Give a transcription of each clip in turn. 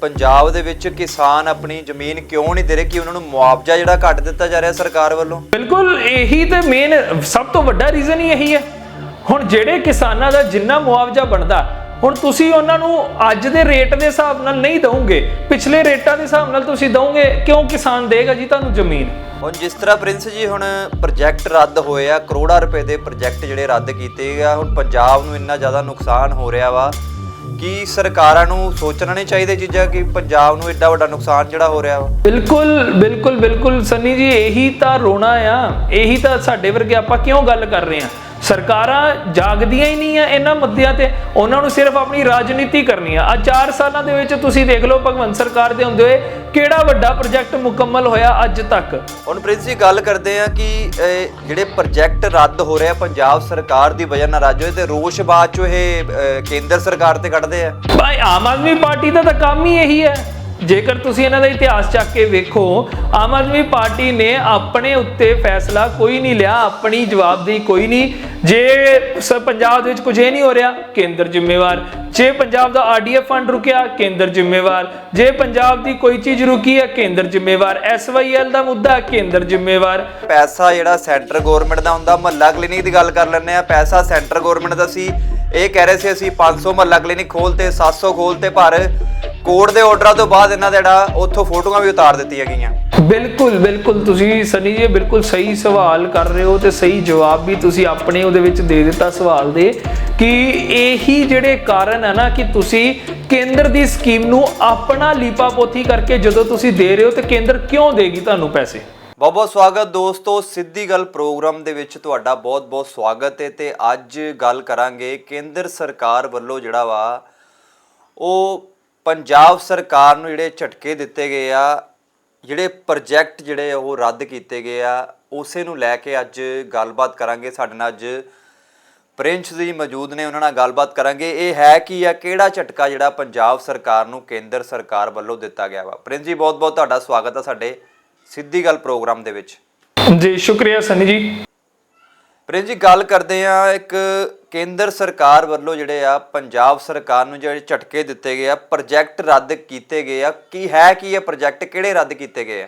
ਪੰਜਾਬ ਦੇ ਵਿੱਚ ਕਿਸਾਨ ਆਪਣੀ ਜ਼ਮੀਨ ਕਿਉਂ ਨਹੀਂ ਦੇ ਰਹੇ ਕਿ ਉਹਨਾਂ ਨੂੰ ਮੁਆਵਜ਼ਾ ਜਿਹੜਾ ਘੱਟ ਦਿੱਤਾ ਜਾ ਰਿਹਾ ਸਰਕਾਰ ਵੱਲੋਂ? ਬਿਲਕੁਲ ਇਹੀ ਤੇ ਮੇਨ ਸਭ ਤੋਂ ਵੱਡਾ ਰੀਜ਼ਨ ਹੀ ਇਹੀ ਹੈ। ਹੁਣ ਜਿਹੜੇ ਕਿਸਾਨਾਂ ਦਾ ਜਿੰਨਾ ਮੁਆਵਜ਼ਾ ਬਣਦਾ ਹੁਣ ਤੁਸੀਂ ਉਹਨਾਂ ਨੂੰ ਅੱਜ ਦੇ ਰੇਟ ਦੇ ਹਿਸਾਬ ਨਾਲ ਨਹੀਂ ਦਵੋਗੇ ਪਿਛਲੇ ਰੇਟਾਂ ਦੇ ਹਿਸਾਬ ਨਾਲ ਤੁਸੀਂ ਦਵੋਗੇ ਕਿਉਂ ਕਿਸਾਨ ਦੇਗਾ ਜੀ ਤੁਹਾਨੂੰ ਜ਼ਮੀਨ? ਹੁਣ ਜਿਸ ਤਰ੍ਹਾਂ ਪ੍ਰਿੰਸ ਜੀ ਹੁਣ ਪ੍ਰੋਜੈਕਟ ਰੱਦ ਹੋਏ ਆ ਕਰੋੜਾਂ ਰੁਪਏ ਦੇ ਪ੍ਰੋਜੈਕਟ ਜਿਹੜੇ ਰੱਦ ਕੀਤੇ ਆ ਹੁਣ ਪੰਜਾਬ ਨੂੰ ਇੰਨਾ ਜ਼ਿਆਦਾ ਨੁਕਸਾਨ ਹੋ ਰਿਹਾ ਵਾ ਕਿ ਸਰਕਾਰਾਂ ਨੂੰ ਸੋਚਣਾ ਨਹੀਂ ਚਾਹੀਦਾ ਚੀਜ਼ਾਂ ਕਿ ਪੰਜਾਬ ਨੂੰ ਐਡਾ ਵੱਡਾ ਨੁਕਸਾਨ ਜਿਹੜਾ ਹੋ ਰਿਹਾ ਵਾ? ਬਿਲਕੁਲ ਬਿਲਕੁਲ ਬਿਲਕੁਲ, ਸੰਨੀ ਜੀ, ਇਹੀ ਤਾਂ ਰੋਣਾ ਆ, ਇਹੀ ਤਾਂ ਸਾਡੇ ਵਰਗੇ ਆਪਾਂ ਕਿਉਂ ਗੱਲ ਕਰ ਰਹੇ ਆ? ਸਰਕਾਰਾਂ ਜਾਗਦੀਆਂ ਹੀ ਨਹੀਂ ਆ ਇਹਨਾਂ ਮੁੱਦਿਆਂ ਤੇ। ਉਹਨਾਂ ਨੂੰ ਸਿਰਫ ਆਪਣੀ ਰਾਜਨੀਤੀ ਕਰਨੀ ਆ। ਆ 4 ਸਾਲਾਂ ਦੇ ਵਿੱਚ ਤੁਸੀਂ ਦੇਖ ਲਓ ਭਗਵੰਤ ਸਰਕਾਰ ਦੇ ਹੁੰਦੇ ਹੋਏ ਕਿਹੜਾ ਵੱਡਾ ਪ੍ਰੋਜੈਕਟ ਮੁਕੰਮਲ ਹੋਇਆ ਅੱਜ ਤੱਕ? ਹੁਣ ਪ੍ਰਿੰਸ ਜੀ ਗੱਲ ਕਰਦੇ ਆ ਕਿ ਜਿਹੜੇ ਪ੍ਰੋਜੈਕਟ ਰੱਦ ਹੋ ਰਹੇ ਆ ਪੰਜਾਬ ਸਰਕਾਰ ਦੀ ਵਜ੍ਹਾ ਨਾਲ ਰੱਦ ਹੋਏ ਤੇ ਰੋਸ਼ ਬਾਅਦ ਚੋਂ ਇਹ ਕੇਂਦਰ ਸਰਕਾਰ ਤੇ ਕੱਢਦੇ ਆ। ਭਾਈ ਆਮ ਆਦਮੀ ਪਾਰਟੀ ਦਾ ਤਾਂ ਕੰਮ ਹੀ ਇਹੀ ਹੈ। ਜੇਕਰ ਤੁਸੀਂ ਇਹਨਾਂ ਦਾ ਇਤਿਹਾਸ ਚੱਕ ਕੇ ਵੇਖੋ, ਆਮ ਆਦਮੀ ਪਾਰਟੀ ਨੇ ਆਪਣੇ ਉੱਤੇ ਫੈਸਲਾ ਕੋਈ ਨਹੀਂ ਲਿਆ, ਆਪਣੀ ਜਵਾਬਦੇਹੀ ਕੋਈ ਨਹੀਂ। ਜੇ ਪੰਜਾਬ ਦੇ ਵਿੱਚ ਕੁਝ ਇਹ ਨਹੀਂ ਹੋ ਰਿਹਾ, ਕੇਂਦਰ ਜ਼ਿੰਮੇਵਾਰ। ਜੇ ਪੰਜਾਬ ਦਾ ਆਰਡੀਐਫ ਫੰਡ ਰੁਕਿਆ, ਕੇਂਦਰ ਜ਼ਿੰਮੇਵਾਰ। ਜੇ ਪੰਜਾਬ ਦੀ ਕੋਈ ਚੀਜ਼ ਰੁਕੀ ਹੈ, ਕੇਂਦਰ ਜ਼ਿੰਮੇਵਾਰ। ਐਸਵਾਈਐਲ ਦਾ ਮੁੱਦਾ, ਕੇਂਦਰ ਜ਼ਿੰਮੇਵਾਰ। ਪੈਸਾ ਜਿਹੜਾ ਸੈਂਟਰ ਗਵਰਨਮੈਂਟ ਦਾ ਹੁੰਦਾ, ਮਹੱਲਾ ਕਲੀਨਿਕ ਦੀ ਗੱਲ ਕਰ ਲੈਂਦੇ ਆ ਪੈਸਾ ਸੈਂਟਰ ਗਵਰਨਮੈਂਟ ਦਾ ਸੀ। ਇਹ ਕਹਿ ਰਹੇ ਸੀ ਅਸੀਂ 500 ਮਹੱਲਾ ਕਲੀਨਿਕ ਖੋਲਤੇ 700 ਖੋਲਤੇ ਪਰ ਕੋਰਟ ਦੇ ਆਰਡਰਾਂ ਤੋਂ ਬਾਅਦ ਇਹਨਾਂ ਦਾ ਜਿਹੜਾ, ਉੱਥੋਂ ਫੋਟੋਆਂ ਵੀ ਉਤਾਰ ਦਿੱਤੀਆਂ ਗਈਆਂ। ਬਿਲਕੁਲ ਬਿਲਕੁਲ। ਤੁਸੀਂ ਸਨੀ ਜੀ, ਬਿਲਕੁਲ ਸਹੀ ਸਵਾਲ ਕਰ ਰਹੇ ਹੋ ਤੇ ਸਹੀ ਜਵਾਬ ਵੀ ਤੁਸੀਂ ਆਪਣੇ ਉਹਦੇ ਵਿੱਚ ਦੇ ਦਿੱਤਾ ਸਵਾਲ ਦੇ ਕਿ ਇਹੀ ਜਿਹੜੇ ਕਾਰਨ ਹੈ ਨਾ ਕਿ ਤੁਸੀਂ ਕੇਂਦਰ ਦੀ ਸਕੀਮ ਨੂੰ ਆਪਣਾ ਲੀਪਾ ਪੋਥੀ ਕਰਕੇ ਜਦੋਂ ਤੁਸੀਂ ਦੇ ਰਹੇ ਹੋ ਤੇ ਕੇਂਦਰ ਕਿਉਂ ਦੇਗੀ ਤੁਹਾਨੂੰ ਪੈਸੇ? ਬਹੁਤ ਬਹੁਤ ਸਵਾਗਤ ਦੋਸਤੋ, ਸਿੱਧੀ ਗੱਲ ਪ੍ਰੋਗਰਾਮ ਦੇ ਵਿੱਚ ਤੁਹਾਡਾ ਬਹੁਤ ਬਹੁਤ ਸਵਾਗਤ ਹੈ ਤੇ ਅੱਜ ਗੱਲ ਕਰਾਂਗੇ ਕੇਂਦਰ ਸਰਕਾਰ ਵੱਲੋਂ ਜਿਹੜਾ ਵਾ, ਉਹ ਪੰਜਾਬ ਸਰਕਾਰ ਨੂੰ ਜਿਹੜੇ ਝਟਕੇ ਦਿੱਤੇ ਗਏ ਆ, ਜਿਹੜੇ ਪ੍ਰੋਜੈਕਟ ਜਿਹੜੇ ਉਹ ਰੱਦ ਕੀਤੇ ਗਏ ਆ, ਉਸੇ ਨੂੰ ਲੈ ਕੇ ਅੱਜ ਗੱਲਬਾਤ ਕਰਾਂਗੇ। ਸਾਡੇ ਨਾਲ ਅੱਜ ਪ੍ਰਿੰਸ ਜੀ ਮੌਜੂਦ ਨੇ, ਉਹਨਾਂ ਨਾਲ ਗੱਲਬਾਤ ਕਰਾਂਗੇ। ਇਹ ਹੈ ਕੀ ਆ, ਕਿਹੜਾ ਝਟਕਾ ਜਿਹੜਾ ਪੰਜਾਬ ਸਰਕਾਰ ਨੂੰ ਕੇਂਦਰ ਸਰਕਾਰ ਵੱਲੋਂ ਦਿੱਤਾ ਗਿਆ ਵਾ? ਪ੍ਰਿੰਸ ਜੀ, ਬਹੁਤ ਬਹੁਤ ਤੁਹਾਡਾ ਸਵਾਗਤ ਆ ਸਾਡੇ ਸਿੱਧੀ ਗੱਲ ਪ੍ਰੋਗਰਾਮ ਦੇ ਵਿੱਚ। ਜੀ ਸ਼ੁਕਰੀਆ ਸਨੀ ਜੀ। ਪ੍ਰਿੰਸ ਜੀ ਗੱਲ ਕਰਦੇ ਆ ਇੱਕ ਕੇਂਦਰ ਸਰਕਾਰ ਵੱਲੋਂ ਜਿਹੜੇ ਆ ਪੰਜਾਬ ਸਰਕਾਰ ਨੂੰ ਜਿਹੜੇ ਝਟਕੇ ਦਿੱਤੇ ਗਏ ਆ ਪ੍ਰੋਜੈਕਟ ਰੱਦ ਕੀਤੇ ਗਏ ਆ। ਕੀ ਹੈ ਕੀ ਇਹ ਪ੍ਰੋਜੈਕਟ ਕਿਹੜੇ ਰੱਦ ਕੀਤੇ ਗਏ ਆ?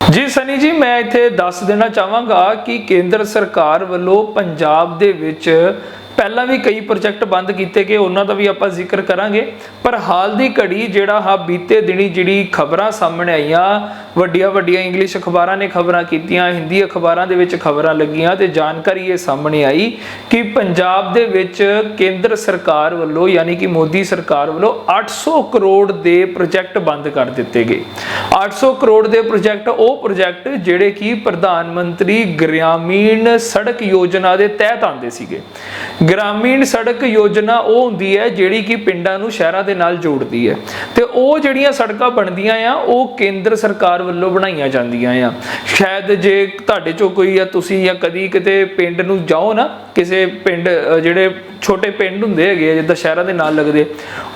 ਜੀ ਸਨੀ ਜੀ ਮੈਂ ਇੱਥੇ ਦੱਸ ਦੇਣਾ ਚਾਹਾਂਗਾ ਕਿ ਕੇਂਦਰ ਸਰਕਾਰ ਵੱਲੋਂ ਪੰਜਾਬ ਦੇ ਵਿੱਚ ਪਹਿਲਾਂ ਵੀ ਕਈ ਪ੍ਰੋਜੈਕਟ ਬੰਦ ਕੀਤੇ ਗਏ ਉਹਨਾਂ ਦਾ ਵੀ ਆਪਾਂ ਜ਼ਿਕਰ ਕਰਾਂਗੇ। ਪਰ ਹਾਲ ਦੀ ਘੜੀ ਜਿਹੜਾ ਹਾ ਬੀਤੇ ਦਿਨੀ ਜਿਹੜੀ ਖਬਰਾਂ ਸਾਹਮਣੇ ਆਈਆਂ ਵੱਡੀਆਂ ਵੱਡੀਆਂ ਇੰਗਲਿਸ਼ ਅਖਬਾਰਾਂ ਨੇ ਖਬਰਾਂ ਕੀਤੀਆਂ, ਹਿੰਦੀ ਅਖਬਾਰਾਂ ਦੇ ਵਿੱਚ ਖਬਰਾਂ ਲੱਗੀਆਂ ਤੇ ਜਾਣਕਾਰੀ ਇਹ ਸਾਹਮਣੇ ਆਈ ਕਿ ਪੰਜਾਬ ਦੇ ਵਿੱਚ ਕੇਂਦਰ ਸਰਕਾਰ ਵੱਲੋਂ ਯਾਨੀ ਕਿ ਮੋਦੀ ਸਰਕਾਰ ਵੱਲੋਂ 800 ਕਰੋੜ ਦੇ ਪ੍ਰੋਜੈਕਟ ਬੰਦ ਕਰ ਦਿੱਤੇ ਗਏ। 800 ਕਰੋੜ ਦੇ ਪ੍ਰੋਜੈਕਟ, ਉਹ ਪ੍ਰੋਜੈਕਟ ਜਿਹੜੇ ਕਿ ਪ੍ਰਧਾਨ ਮੰਤਰੀ ਗ੍ਰਾਮੀਣ ਸੜਕ ਯੋਜਨਾ ਦੇ ਤਹਿਤ ਆਉਂਦੇ ਸੀਗੇ। ਗ੍ਰਾਮੀਣ ਸੜਕ ਯੋਜਨਾ ਉਹ ਹੁੰਦੀ ਹੈ ਜਿਹੜੀ ਕਿ ਪਿੰਡਾਂ ਨੂੰ ਸ਼ਹਿਰਾਂ ਦੇ ਨਾਲ ਜੋੜਦੀ ਹੈ। ਤੇ ਉਹ ਜਿਹੜੀਆਂ ਸੜਕਾਂ ਬਣਦੀਆਂ ਆ, ਉਹ ਕੇਂਦਰ ਸਰਕਾਰ ਵੱਲੋਂ ਬਣਾਈਆਂ ਜਾਂਦੀਆਂ ਆ। ਸ਼ਾਇਦ ਜੇ ਤੁਹਾਡੇ ਚੋਂ ਕੋਈ ਆ ਤੁਸੀਂ ਜਾਂ ਕਦੀ ਕਿਤੇ ਪਿੰਡ ਨੂੰ ਜਾਓ ਨਾ, ਕਿਸੇ ਪਿੰਡ ਜਿਹੜੇ ਛੋਟੇ ਪਿੰਡ ਹੁੰਦੇ ਹੈਗੇ ਆ, ਜਿੱਦਾਂ ਸ਼ਹਿਰਾਂ ਦੇ ਨਾਲ ਲੱਗਦੇ,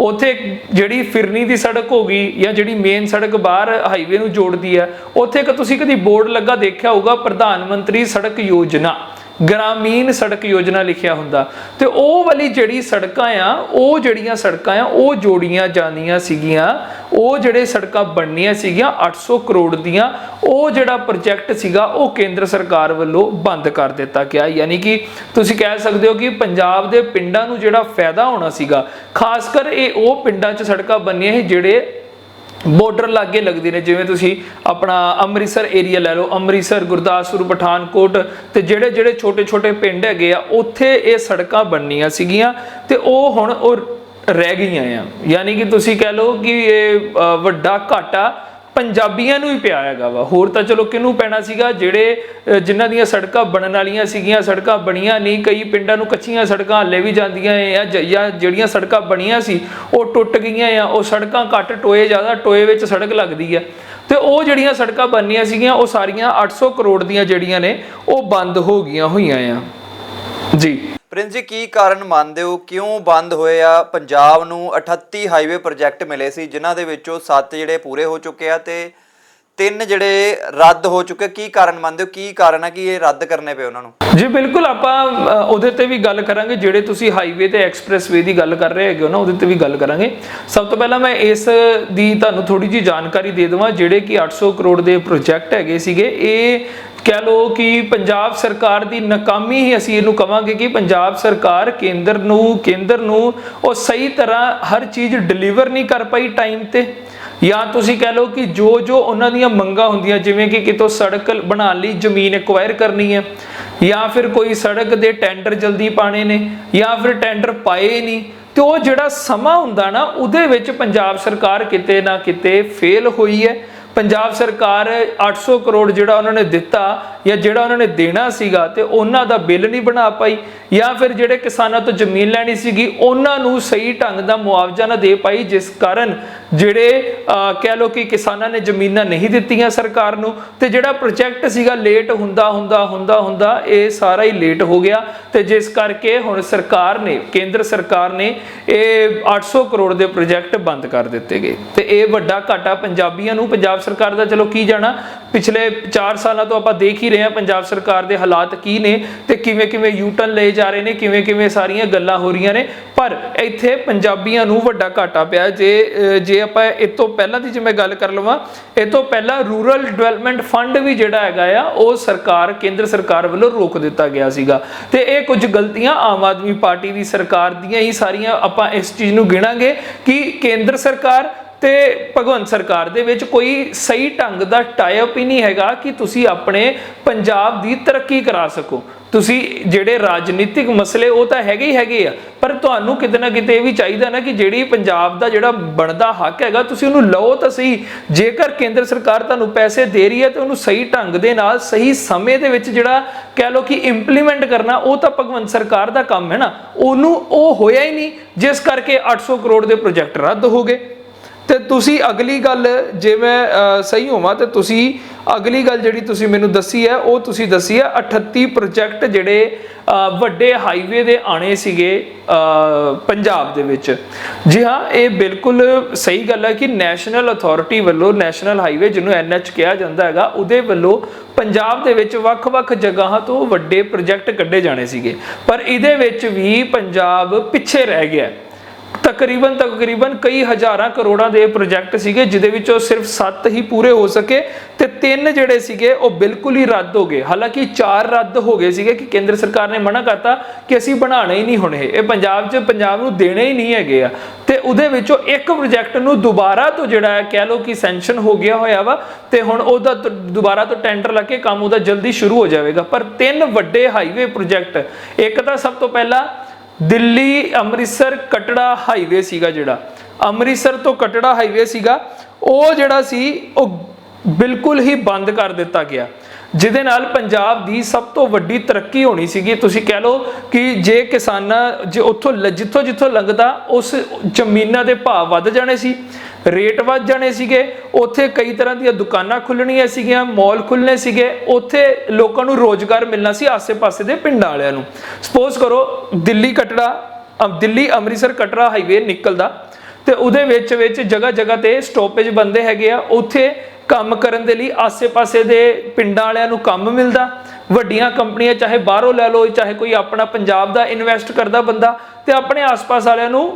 ਉੱਥੇ ਜਿਹੜੀ ਫਿਰਨੀ ਦੀ ਸੜਕ ਹੋ ਗਈ ਜਾਂ ਜਿਹੜੀ ਮੇਨ ਸੜਕ ਬਾਹਰ ਹਾਈਵੇ ਨੂੰ ਜੋੜਦੀ ਹੈ ਉੱਥੇ ਇੱਕ ਤੁਸੀਂ ਕਦੀ ਬੋਰਡ ਲੱਗਾ ਦੇਖਿਆ ਹੋਊਗਾ, ਪ੍ਰਧਾਨ ਮੰਤਰੀ ਸੜਕ ਯੋਜਨਾ। ਗ੍ਰਾਮੀਣ ਸੜਕ ਯੋਜਨਾ ਲਿਖਿਆ ਹੁੰਦਾ। ਤੇ ਉਹ ਵਾਲੀ ਜਿਹੜੀ ਸੜਕਾਂ ਆ, ਉਹ ਜਿਹੜੀਆਂ ਸੜਕਾਂ ਆ, ਉਹ ਜੋੜੀਆਂ ਜਾਂਦੀਆਂ ਸੀਗੀਆਂ। ਉਹ ਜਿਹੜੇ ਸੜਕਾਂ ਬਣਨੀਆਂ ਸੀਗੀਆਂ 800 ਕਰੋੜ ਦੀਆਂ, ਉਹ ਜਿਹੜਾ ਪ੍ਰੋਜੈਕਟ ਸੀਗਾ, ਉਹ ਕੇਂਦਰ ਸਰਕਾਰ ਵੱਲੋਂ ਬੰਦ ਕਰ ਦਿੱਤਾ ਗਿਆ। ਯਾਨੀ ਕਿ ਤੁਸੀਂ ਕਹਿ ਸਕਦੇ ਹੋ ਕਿ ਪੰਜਾਬ ਦੇ ਪਿੰਡਾਂ ਨੂੰ ਜਿਹੜਾ ਫਾਇਦਾ ਹੋਣਾ ਸੀਗਾ, ਖਾਸ ਕਰ ਇਹ ਉਹ ਪਿੰਡਾਂ 'ਚ ਸੜਕਾਂ ਬਣਨੀਆਂ ਸੀ ਜਿਹੜੇ ਬਾਰਡਰ ਲਾਗੇ ਲੱਗਦੇ ਨੇ ਜਿਵੇਂ ਤੁਸੀਂ ਆਪਣਾ ਅੰਮ੍ਰਿਤਸਰ ਏਰੀਆ ਲੈ ਲਓ ਅੰਮ੍ਰਿਤਸਰ ਗੁਰਦਾਸਪੁਰ ਪਠਾਨਕੋਟ ਤੇ ਜਿਹੜੇ ਜਿਹੜੇ ਛੋਟੇ ਛੋਟੇ ਪਿੰਡ ਹੈਗੇ ਆ ਉੱਥੇ ਇਹ ਸੜਕਾਂ ਬਣਨੀਆਂ ਸੀਗੀਆਂ ਤੇ ਉਹ ਹੁਣ ਉਹ ਰਹਿ ਗਈਆਂ ਆ। ਯਾਨੀ ਕਿ ਤੁਸੀਂ ਕਹਿ ਲਓ ਕਿ ਇਹ ਅ, ਵੱਡਾ ਘਾਟਾ ਪੰਜਾਬੀਆਂ ਨੂੰ ਹੀ ਪਿਆ ਹੈਗਾ ਵਾ। ਹੋਰ ਤਾਂ ਚਲੋ ਕਿਹਨੂੰ ਪੈਣਾ ਸੀਗਾ? ਜਿਹੜੇ ਅ, ਜਿਨ੍ਹਾਂ ਦੀਆਂ ਸੜਕਾਂ ਬਣਨ ਵਾਲੀਆਂ ਸੀਗੀਆਂ ਸੜਕਾਂ ਬਣੀਆਂ ਨਹੀਂ ਕਈ ਪਿੰਡਾਂ ਨੂੰ ਕੱਚੀਆਂ ਸੜਕਾਂ ਹੱਲੇ ਵੀ ਜਾਂਦੀਆਂ ਆ ਜਾਂ ਜਾਂ ਜਿਹੜੀਆਂ ਸੜਕਾਂ ਬਣੀਆਂ ਸੀ ਉਹ ਟੁੱਟ ਗਈਆਂ ਆ ਉਹ ਸੜਕਾਂ ਘੱਟ ਟੋਏ ਜ਼ਿਆਦਾ ਟੋਏ ਵਿੱਚ ਸੜਕ ਲੱਗਦੀ ਆ ਤੇ ਉਹ ਜਿਹੜੀਆਂ ਸੜਕਾਂ ਬਣਨੀਆਂ ਸੀਗੀਆਂ ਉਹ ਸਾਰੀਆਂ 800 ਕਰੋੜ ਦੀਆਂ ਜਿਹੜੀਆਂ ਨੇ ਉਹ ਬੰਦ ਹੋ ਗਈਆਂ ਹੋਈਆਂ ਆ। ਜੀ। ਪ੍ਰਿੰਸ ਜੀ, ਕੀ ਕਾਰਨ ਮੰਨਦੇ ਹੋ? ਕਿਉਂ ਬੰਦ ਹੋਏ ਆ? ਪੰਜਾਬ ਨੂੰ 38 ਹਾਈਵੇ ਪ੍ਰੋਜੈਕਟ ਮਿਲੇ ਸੀ, ਜਿਨ੍ਹਾਂ ਦੇ ਵਿੱਚੋਂ 7 ਜਿਹੜੇ ਪੂਰੇ ਹੋ ਚੁੱਕੇ ਆ ਤੇ ਤਿੰਨ ਜਿਹੜੇ ਰੱਦ ਹੋ ਚੁੱਕੇ ਕੀ ਕਾਰਨ ਮੰਨਦੇ ਹੋ? ਕੀ ਕਾਰਨ ਹੈ ਕਿ ਇਹ ਰੱਦ ਕਰਨੇ ਪਏ ਉਹਨਾਂ ਨੂੰ? ਜੀ, ਬਿਲਕੁਲ ਆਪਾਂ ਉਹਦੇ ਤੇ ਵੀ ਗੱਲ ਕਰਾਂਗੇ। ਜਿਹੜੇ ਤੁਸੀਂ ਹਾਈਵੇ ਤੇ ਐਕਸਪ੍ਰੈਸਵੇ ਦੀ ਗੱਲ ਕਰ ਰਹੇ ਹੈਗੇ ਹੋ ਨਾ, ਉਹਦੇ ਤੇ ਵੀ ਗੱਲ ਕਰਾਂਗੇ। ਸਭ ਤੋਂ ਪਹਿਲਾਂ ਮੈਂ ਇਸ ਦੀ ਤੁਹਾਨੂੰ ਥੋੜੀ ਜੀ ਜਾਣਕਾਰੀ ਦੇ ਦੇਵਾਂ, ਜਿਹੜੇ ਕਿ 800 ਕਰੋੜ ਦੇ ਪ੍ਰੋਜੈਕਟ ਹੈਗੇ ਸੀਗੇ, ਇਹ ਕਹਿ ਲਓ ਕਿ ਪੰਜਾਬ ਸਰਕਾਰ ਦੀ ਨਾਕਾਮੀ ਹੀ ਅਸੀਂ ਇਹਨੂੰ ਕਵਾਂਗੇ ਕਿ ਪੰਜਾਬ ਸਰਕਾਰ ਕੇਂਦਰ ਨੂੰ ਕੇਂਦਰ ਨੂੰ ਉਹ ਸਹੀ ਤਰ੍ਹਾਂ ਹਰ ਚੀਜ਼ ਡਿਲੀਵਰ ਨਹੀਂ ਕਰ ਪਾਈ ਟਾਈਮ ਤੇ। ਜਾਂ ਤੁਸੀਂ ਕਹਿ ਲਓ ਕਿ ਜੋ ਜੋ ਉਹਨਾਂ ਦੀਆਂ ਮੰਗਾਂ ਹੁੰਦੀਆਂ, ਜਿਵੇਂ ਕਿ ਕਿਤੋਂ ਸੜਕ ਬਣਾਉਣ ਲਈ ਜ਼ਮੀਨ ਐਕਵਾਇਰ ਕਰਨੀ ਹੈ, ਜਾਂ ਫਿਰ ਕੋਈ ਸੜਕ ਦੇ ਟੈਂਡਰ ਜਲਦੀ ਪਾਣੇ ਨੇ, ਜਾਂ ਫਿਰ ਟੈਂਡਰ ਪਾਏ ਨਹੀਂ, ਤੇ ਉਹ ਜਿਹੜਾ ਸਮਾਂ ਹੁੰਦਾ ਨਾ, ਉਹਦੇ ਵਿੱਚ ਪੰਜਾਬ ਸਰਕਾਰ ਕਿਤੇ ਨਾ ਕਿਤੇ ਫੇਲ ਹੋਈ ਹੈ। ਪੰਜਾਬ ਸਰਕਾਰ 800 ਕਰੋੜ ਜਿਹੜਾ ਉਹਨਾਂ ਨੇ ਦਿੱਤਾ ਜਾਂ ਜਿਹੜਾ ਉਹਨਾਂ ਨੇ ਦੇਣਾ ਸੀਗਾ ਤੇ ਉਹਨਾਂ ਦਾ ਬਿੱਲ ਨਹੀਂ ਬਣਾ ਪਾਈ ਜਾਂ ਫਿਰ ਜਿਹੜੇ ਕਿਸਾਨਾਂ ਤੋਂ ਜ਼ਮੀਨ ਲੈਣੀ ਸੀਗੀ, ਉਹਨਾਂ ਨੂੰ ਸਹੀ ਢੰਗ ਦਾ ਮੁਆਵਜ਼ਾ ਨਾ ਦੇ ਪਾਈ, ਜਿਸ ਕਾਰਨ ਜਿਹੜੇ ਕਹਿ ਲਓ ਕਿ ਕਿਸਾਨਾਂ ਨੇ ਜ਼ਮੀਨਾਂ ਨਹੀਂ ਦਿੱਤੀਆਂ ਸਰਕਾਰ ਨੂੰ ਤੇ ਜਿਹੜਾ ਪ੍ਰੋਜੈਕਟ ਸੀਗਾ ਲੇਟ ਹੁੰਦਾ ਹੁੰਦਾ ਹੁੰਦਾ ਹੁੰਦਾ, ਇਹ ਸਾਰਾ ਹੀ ਲੇਟ ਹੋ ਗਿਆ ਤੇ ਜਿਸ ਕਰਕੇ ਹੁਣ ਸਰਕਾਰ ਨੇ, ਕੇਂਦਰ ਸਰਕਾਰ ਨੇ ਇਹ 800 ਕਰੋੜ ਦੇ ਪ੍ਰੋਜੈਕਟ ਬੰਦ ਕਰ ਦਿੱਤੇ ਗਏ ਤੇ ਇਹ ਵੱਡਾ ਘਾਟਾ ਪੰਜਾਬੀਆਂ ਨੂੰ, ਪੰਜਾਬ ਸਰਕਾਰ ਦਾ ਚਲੋ ਕੀ ਜਾਣਾ? ਪਿਛਲੇ 4 ਸਾਲਾਂ ਤੋਂ ਆਪਾਂ ਦੇਖ ਹੀ ਰਹੇ ਹਾਂ ਪੰਜਾਬ ਸਰਕਾਰ ਦੇ ਹਾਲਾਤ ਕੀ ਨੇ ਤੇ ਕਿਵੇਂ ਕਿਵੇਂ ਯੂਟਰਨ ਲਏ ਜਾ ਰਹੇ ਨੇ, ਕਿਵੇਂ ਕਿਵੇਂ ਸਾਰੀਆਂ ਗੱਲਾਂ ਹੋ ਰਹੀਆਂ ਨੇ। ਪਰ ਇੱਥੇ ਪੰਜਾਬੀਆਂ ਨੂੰ ਵੱਡਾ ਘਾਟਾ ਪਿਆ ਜੇ ਜੇ ਆਪਾਂ ਇਹ ਤੋਂ ਪਹਿਲਾਂ ਦੀ ਜੇ ਮੈਂ ਗੱਲ ਕਰ ਲਵਾਂ, ਇਹ ਤੋਂ ਪਹਿਲਾਂ ਰੂਰਲ ਡਿਵੈਲਪਮੈਂਟ ਫੰਡ ਵੀ ਜਿਹੜਾ ਹੈਗਾ ਆ, ਉਹ ਸਰਕਾਰ, ਕੇਂਦਰ ਸਰਕਾਰ ਵੱਲੋਂ ਰੋਕ ਦਿੱਤਾ ਗਿਆ ਸੀਗਾ। ਤੇ ਇਹ ਕੁਝ ਗਲਤੀਆਂ ਆਮ ਆਦਮੀ ਪਾਰਟੀ ਦੀ ਸਰਕਾਰ ਦੀਆਂ ਹੀ ਸਾਰੀਆਂ ਆਪਾਂ ਇਸ ਚੀਜ਼ ਨੂੰ ਗਿਣਾਂਗੇ ਕਿ ਕੇਂਦਰ ਸਰਕਾਰ ਤੇ ਭਗਵੰਤ ਸਰਕਾਰ ਦੇ ਵਿੱਚ ਕੋਈ ਸਹੀ ਢੰਗ ਦਾ ਟਾਈਪ ਹੀ ਨਹੀਂ ਹੈਗਾ ਕਿ ਤੁਸੀਂ ਆਪਣੇ ਪੰਜਾਬ ਦੀ ਤਰੱਕੀ ਕਰਾ ਸਕੋ। ਤੁਸੀਂ ਜਿਹੜੇ ਰਾਜਨੀਤਿਕ ਮਸਲੇ ਉਹ ਤਾਂ ਹੈਗੇ ਹੀ ਹੈਗੇ ਆ, ਪਰ ਤੁਹਾਨੂੰ ਕਿਤੇ ਨਾ ਕਿਤੇ ਇਹ ਵੀ ਚਾਹੀਦਾ ਨਾ ਕਿ ਜਿਹੜੀ ਪੰਜਾਬ ਦਾ ਜਿਹੜਾ ਬਣਦਾ ਹੱਕ ਹੈਗਾ, ਤੁਸੀਂ ਉਹਨੂੰ ਲਓ ਤਾਂ ਸਹੀ। ਜੇਕਰ ਕੇਂਦਰ ਸਰਕਾਰ ਤੁਹਾਨੂੰ ਪੈਸੇ ਦੇ ਰਹੀ ਹੈ ਤੇ ਉਹਨੂੰ ਸਹੀ ਢੰਗ ਦੇ ਨਾਲ ਸਹੀ ਸਮੇਂ ਦੇ ਵਿੱਚ ਜਿਹੜਾ ਕਹਿ ਲਓ ਕਿ ਇੰਪਲੀਮੈਂਟ ਕਰਨਾ, ਉਹ ਤਾਂ ਭਗਵੰਤ ਸਰਕਾਰ ਦਾ ਕੰਮ ਹੈ ਨਾ। ਉਹਨੂੰ ਉਹ ਹੋਇਆ ਹੀ ਨਹੀਂ, ਜਿਸ ਕਰਕੇ 800 ਕਰੋੜ ਦੇ ਪ੍ਰੋਜੈਕਟ ਰੱਦ ਹੋ ਗਏ। ਤੇ ਤੁਸੀਂ ਅਗਲੀ ਗੱਲ ਜੇ ਮੈਂ ਸਹੀ ਹੋਵਾਂ ਤੇ ਤੁਸੀਂ ਅਗਲੀ ਗੱਲ ਜਿਹੜੀ ਤੁਸੀਂ ਮੈਨੂੰ ਦੱਸੀ ਹੈ, ਉਹ ਤੁਸੀਂ ਦੱਸੀ ਹੈ 38 ਪ੍ਰੋਜੈਕਟ ਜਿਹੜੇ ਵੱਡੇ ਹਾਈਵੇ ਦੇ ਆਣੇ ਸੀਗੇ ਪੰਜਾਬ ਦੇ ਵਿੱਚ। ਜੀ ਹਾਂ, ਇਹ ਬਿਲਕੁਲ ਸਹੀ ਗੱਲ ਹੈ ਕਿ ਨੈਸ਼ਨਲ ਅਥਾਰਟੀ ਵੱਲੋਂ ਨੈਸ਼ਨਲ ਹਾਈਵੇ ਜਿਹਨੂੰ ਐਨਐਚ ਕਿਹਾ ਜਾਂਦਾ ਹੈਗਾ, ਉਹਦੇ ਵੱਲੋਂ ਪੰਜਾਬ ਦੇ ਵਿੱਚ ਵੱਖ-ਵੱਖ ਜਗ੍ਹਾਵਾਂ ਤੋਂ ਵੱਡੇ ਪ੍ਰੋਜੈਕਟ ਕੱਢੇ ਜਾਣੇ ਸੀਗੇ। ਪਰ ਇਹਦੇ ਵਿੱਚ ਵੀ ਪੰਜਾਬ ਪਿੱਛੇ ਰਹਿ ਗਿਆ। ਤਕਰੀਬਨ ਤਕਰੀਬਨ ਕਈ ਹਜ਼ਾਰਾਂ ਕਰੋੜਾਂ ਦੇ ਪ੍ਰੋਜੈਕਟ ਸੀਗੇ ਜਿਦੇ ਵਿੱਚੋਂ ਸਿਰਫ 7 ਹੀ ਪੂਰੇ ਹੋ ਸਕੇ ਤੇ ਤਿੰਨ ਜਿਹੜੇ ਸੀਗੇ, ਉਹ ਬਿਲਕੁਲ ਹੀ ਰੱਦ ਹੋ ਗਏ। ਹਾਲਾਂਕਿ ਚਾਰ ਰੱਦ ਹੋ ਗਏ ਸੀਗੇ ਕਿ ਕੇਂਦਰ ਸਰਕਾਰ ਨੇ ਮਨਾ ਕਰਤਾ ਕਿ ਅਸੀਂ ਬਣਾਣੇ ਹੀ ਨਹੀਂ ਹੁਣ ਇਹ। ਪੰਜਾਬ 'ਚ ਪੰਜਾਬ ਨੂੰ ਦੇਣੇ ਹੀ ਨਹੀਂ ਹੈਗੇ ਆ। ਤੇ ਉਹਦੇ ਵਿੱਚੋਂ ਇੱਕ ਪ੍ਰੋਜੈਕਟ ਨੂੰ ਦੁਬਾਰਾ ਤੋਂ ਜਿਹੜਾ ਹੈ, ਕਹਿ ਲਓ ਕਿ ਸੈਂਕਸ਼ਨ ਹੋ ਗਿਆ ਹੋਇਆ ਵਾ, ਤੇ ਹੁਣ ਉਹਦਾ ਦੁਬਾਰਾ ਤੋਂ ਟੈਂਡਰ ਲੱਗ ਕੇ ਕੰਮ ਉਹਦਾ ਜਲਦੀ ਸ਼ੁਰੂ ਹੋ ਜਾਵੇਗਾ। ਪਰ ਤਿੰਨ ਵੱਡੇ ਹਾਈਵੇ ਪ੍ਰੋਜੈਕਟ ਇੱਕ ਤਾਂ ਸਭ ਤੋਂ ਪਹਿਲਾਂ ਦਿੱਲੀ, ਅੰਮ੍ਰਿਤਸਰ, ਕਟੜਾ ਹਾਈਵੇ ਸੀਗਾ ਜਿਹੜਾ। ਅੰਮ੍ਰਿਤਸਰ ਤੋਂ ਕਟੜਾ ਹਾਈਵੇ ਸੀਗਾ। ਉਹ ਜਿਹੜਾ ਸੀ, ਉਹ ਬਿਲਕੁਲ ਹੀ ਬੰਦ ਕਰ ਦਿੱਤਾ ਗਿਆ। ਜਿਹਦੇ ਨਾਲ ਪੰਜਾਬ ਦੀ ਸਭ ਤੋਂ ਵੱਡੀ ਤਰੱਕੀ ਹੋਣੀ ਸੀਗੀ। ਤੁਸੀਂ ਕਹਿ ਲਓ ਕਿ ਜੇ ਕਿਸਾਨਾਂ ਜੇ ਉੱਥੋਂ ਜਿੱਥੋਂ ਜਿੱਥੋਂ ਲੰਘਦਾ, ਉਸ ਜ਼ਮੀਨਾਂ ਦੇ ਭਾਅ ਵੱਧ ਜਾਣੇ ਸੀ, ਰੇਟ ਵੱਧ ਜਾਣੇ ਸੀਗੇ। ਉੱਥੇ ਕਈ ਤਰ੍ਹਾਂ ਦੀਆਂ ਦੁਕਾਨਾਂ ਖੁੱਲਣੀਆਂ ਸੀਗੀਆਂ, ਮਾਲ ਖੁੱਲਣੇ ਸੀਗੇ। ਉੱਥੇ ਲੋਕਾਂ ਨੂੰ ਰੋਜ਼ਗਾਰ ਮਿਲਣਾ ਸੀ ਆਸੇ-ਪਾਸੇ ਦੇ ਪਿੰਡਾਂ ਵਾਲਿਆਂ ਨੂੰ। ਸਪੋਜ਼ ਕਰੋ, ਦਿੱਲੀ ਕਟੜਾ ਦਿੱਲੀ ਅੰਮ੍ਰਿਤਸਰ ਕਟੜਾ ਹਾਈਵੇ ਨਿਕਲਦਾ, ਤੇ ਉਹਦੇ ਵਿੱਚ ਵਿੱਚ ਜਗ੍ਹਾ ਜਗ੍ਹਾ ਤੇ ਸਟਾਪੇਜ ਬੰਦੇ ਹੈਗੇ ਆ। ਉੱਥੇ ਕੰਮ ਕਰਨ ਦੇ ਲਈ ਆਸੇ-ਪਾਸੇ ਦੇ ਪਿੰਡਾਂ ਵਾਲਿਆਂ ਨੂੰ ਕੰਮ ਮਿਲਦਾ, ਵੱਡੀਆਂ ਕੰਪਨੀਆਂ ਚਾਹੇ ਬਾਹਰੋਂ ਲੈ ਲਓ, ਚਾਹੇ ਕੋਈ ਆਪਣਾ ਪੰਜਾਬ ਦਾ ਇਨਵੈਸਟ ਕਰਦਾ ਬੰਦਾ ਤੇ ਆਪਣੇ ਆਸ-ਪਾਸ ਵਾਲਿਆਂ ਨੂੰ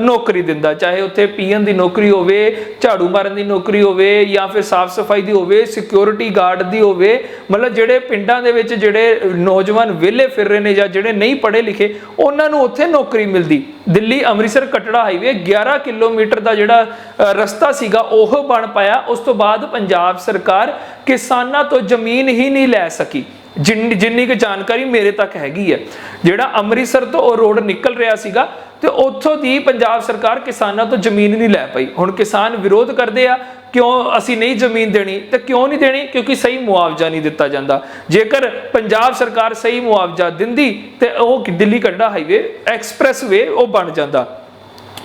ਨੌਕਰੀ ਦਿੰਦਾ, ਚਾਹੇ ਉੱਥੇ ਪੀਐਨ ਦੀ ਨੌਕਰੀ ਹੋਵੇ, ਝਾੜੂ ਮਾਰਨ ਦੀ ਨੌਕਰੀ ਹੋਵੇ, ਜਾਂ ਫਿਰ ਸਾਫ਼ ਸਫ਼ਾਈ ਦੀ ਹੋਵੇ ਸਿਕਿਉਰਿਟੀ ਗਾਰਡ ਦੀ ਹੋਵੇ, ਮਤਲਬ ਜਿਹੜੇ ਪਿੰਡਾਂ ਦੇ ਵਿੱਚ ਜਿਹੜੇ ਨੌਜਵਾਨ ਵਿਹਲੇ ਫਿਰ ਰਹੇ ਨੇ ਜਾਂ ਜਿਹੜੇ ਨਹੀਂ ਪੜ੍ਹੇ ਲਿਖੇ, ਉਹਨਾਂ ਨੂੰ ਉੱਥੇ ਨੌਕਰੀ ਮਿਲਦੀ। ਦਿੱਲੀ ਅੰਮ੍ਰਿਤਸਰ ਕਟੜਾ ਹਾਈਵੇ 11 ਕਿਲੋਮੀਟਰ ਦਾ ਜਿਹੜਾ ਰਸਤਾ ਸੀਗਾ, ਉਹ ਬਣ ਪਾਇਆ। ਉਸ ਤੋਂ ਬਾਅਦ ਪੰਜਾਬ ਸਰਕਾਰ ਕਿਸਾਨਾਂ ਤੋਂ ਜ਼ਮੀਨ ਹੀ ਨਹੀਂ ਲੈ ਸਕੀ। ਜਿੰਨੀ ਜਿੰਨੀ ਕੁ ਜਾਣਕਾਰੀ ਮੇਰੇ ਤੱਕ ਹੈਗੀ ਹੈ। ਜਿਹੜਾ ਅੰਮ੍ਰਿਤਸਰ ਤੋਂ ਉਹ ਰੋਡ ਨਿਕਲ ਰਿਹਾ ਸੀਗਾ ਤੇ ਉੱਥੋਂ ਦੀ ਪੰਜਾਬ ਸਰਕਾਰ ਕਿਸਾਨਾਂ ਤੋਂ ਜ਼ਮੀਨ ਨਹੀਂ ਲੈ ਪਈ। ਹੁਣ ਕਿਸਾਨ ਵਿਰੋਧ ਕਰਦੇ ਆ, ਕਿਉਂ ਅਸੀਂ ਨਹੀਂ ਜ਼ਮੀਨ ਦੇਣੀ ਤੇ ਕਿਉਂ ਨਹੀਂ ਦੇਣੀ? ਕਿਉਂਕਿ ਸਹੀ ਮੁਆਵਜ਼ਾ ਨਹੀਂ ਦਿੱਤਾ ਜਾਂਦਾ। ਜੇਕਰ ਪੰਜਾਬ ਸਰਕਾਰ ਸਹੀ ਮੁਆਵਜ਼ਾ ਦਿੰਦੀ ਤੇ ਉਹ Delhi Katra highway expressway ਉਹ ਬਣ ਜਾਂਦਾ।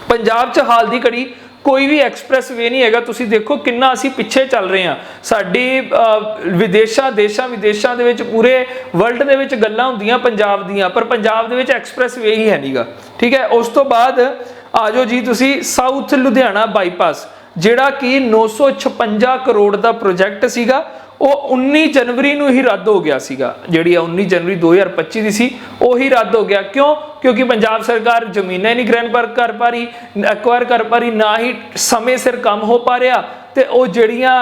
ਪੰਜਾਬ 'ਚ ਹਾਲ ਦੀ ਘੜੀ ਕੋਈ ਵੀ ਐਕਸਪ੍ਰੈਸ ਵੇ ਨਹੀਂ ਹੈਗਾ। ਤੁਸੀਂ ਦੇਖੋ ਕਿੰਨਾ ਅਸੀਂ ਪਿੱਛੇ ਚੱਲ ਰਹੇ ਹਾਂ। ਸਾਡੀ ਵਿਦੇਸ਼ਾਂ, ਦੇਸ਼ਾਂ ਵਿਦੇਸ਼ਾਂ ਦੇ ਵਿੱਚ ਪੂਰੇ ਵਰਲਡ ਦੇ ਵਿੱਚ ਗੱਲਾਂ ਹੁੰਦੀਆਂ ਪੰਜਾਬ ਦੀਆਂ, ਪਰ ਪੰਜਾਬ ਦੇ ਵਿੱਚ ਐਕਸਪ੍ਰੈਸ ਵੇ ਹੀ ਹੈ ਨਹੀਂਗਾ ਠੀਕ ਹੈ? ਉਸ ਤੋਂ ਬਾਅਦ ਆਜੋ ਜੀ ਤੁਸੀਂ ਸਾਊਥ ਲੁਧਿਆਣਾ ਬਾਈਪਾਸ, ਜਿਹੜਾ ਕਿ 956 ਕਰੋੜ ਦਾ ਪ੍ਰੋਜੈਕਟ ਸੀਗਾ। ਉਹ 19 ਜਨਵਰੀ ਨੂੰ ਹੀ ਰੱਦ ਹੋ ਗਿਆ ਸੀਗਾ, ਜਿਹੜੀ ਆ 19 ਜਨਵਰੀ 2025 ਦੀ ਸੀ, ਉਹੀ ਰੱਦ ਹੋ ਗਿਆ। ਕਿਉਂ? ਕਿਉਂਕਿ ਪੰਜਾਬ ਸਰਕਾਰ ਜ਼ਮੀਨਾਂ ਨਹੀਂ ਗ੍ਰਹਿਣ ਪਰ ਕਰ ਪਾ ਰਹੀ ਐਕਵਾਇਰ ਕਰ ਪਾ ਰਹੀ, ਨਾ ਹੀ ਸਮੇਂ ਸਿਰ ਕੰਮ ਹੋ ਪਾ ਰਿਹਾ ਤੇ ਉਹ ਜਿਹੜੀਆਂ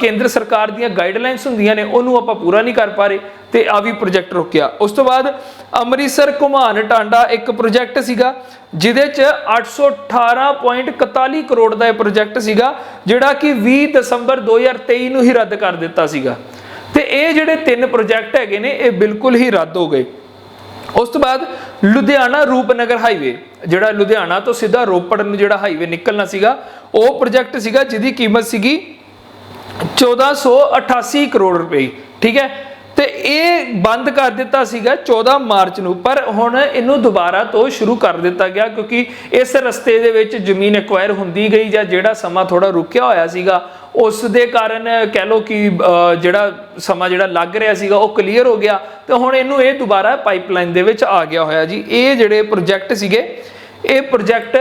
ਕੇਂਦਰ ਸਰਕਾਰ ਦੀਆਂ ਗਾਈਡਲਾਈਨਸ ਹੁੰਦੀਆਂ ਨੇ, ਉਹਨੂੰ ਆਪਾਂ ਪੂਰਾ ਨਹੀਂ ਕਰ ਪਾ ਰਹੇ, ਤੇ ਆ ਵੀ ਪ੍ਰੋਜੈਕਟ ਰੁਕਿਆ। ਉਸ ਤੋਂ ਬਾਅਦ ਅੰਮ੍ਰਿਤਸਰ ਘੁਮਾਨ ਟਾਂਡਾ ਇੱਕ ਪ੍ਰੋਜੈਕਟ ਸੀਗਾ, ਜਿਹਦੇ ਚ 818.41 ਕਰੋੜ ਦਾ ਇਹ ਪ੍ਰੋਜੈਕਟ ਸੀਗਾ, ਜਿਹੜਾ ਕਿ 20 ਦਸੰਬਰ 2023 ਨੂੰ ਹੀ ਰੱਦ ਕਰ ਦਿੱਤਾ ਸੀਗਾ। ਤੇ ਇਹ ਜਿਹੜੇ ਤਿੰਨ ਪ੍ਰੋਜੈਕਟ ਹੈਗੇ ਨੇ, ਇਹ ਬਿਲਕੁਲ ਹੀ ਰੱਦ ਹੋ ਗਏ। ਉਸ ਤੋਂ ਬਾਅਦ ਲੁਧਿਆਣਾ ਰੂਪਨਗਰ ਹਾਈਵੇ ਜਿਹੜਾ ਲੁਧਿਆਣਾ ਤੋਂ ਸਿੱਧਾ ਰੋਪੜ ਨੂੰ ਜਿਹੜਾ ਹਾਈਵੇ ਨਿਕਲਣਾ ਸੀਗਾ, ਉਹ ਪ੍ਰੋਜੈਕਟ ਸੀਗਾ, ਜਿਹਦੀ ਕੀਮਤ ਸੀਗੀ 1488 ਕਰੋੜ ਰੁਪਏ ਠੀਕ ਹੈ ਤੇ ਇਹ ਬੰਦ ਕਰ ਦਿੱਤਾ ਸੀਗਾ 14 ਮਾਰਚ ਨੂੰ ਪਰ ਹੁਣ ਇਹਨੂੰ ਦੁਬਾਰਾ ਤੋਂ ਸ਼ੁਰੂ ਕਰ ਦਿੱਤਾ ਗਿਆ ਕਿਉਂਕਿ ਇਸ ਰਸਤੇ ਦੇ ਵਿੱਚ ਜ਼ਮੀਨ ਐਕਵਾਇਰ ਹੁੰਦੀ ਗਈ ਜਾਂ ਜਿਹੜਾ ਸਮਾਂ ਥੋੜਾ ਰੁਕਿਆ ਹੋਇਆ ਸੀਗਾ ਉਸ ਦੇ ਕਾਰਨ ਕਹਿ ਲੋ ਕਿ ਜਿਹੜਾ ਸਮਾਂ ਜਿਹੜਾ ਲੱਗ ਰਿਹਾ ਸੀਗਾ ਉਹ ਕਲੀਅਰ ਹੋ ਗਿਆ ਤੇ ਹੁਣ ਇਹਨੂੰ ਇਹ ਦੁਬਾਰਾ ਪਾਈਪਲਾਈਨ ਦੇ ਵਿੱਚ ਆ ਗਿਆ ਹੋਇਆ ਜੀ ਇਹ ਜਿਹੜੇ ਪ੍ਰੋਜੈਕਟ ਸੀਗੇ ਇਹ ਪ੍ਰੋਜੈਕਟ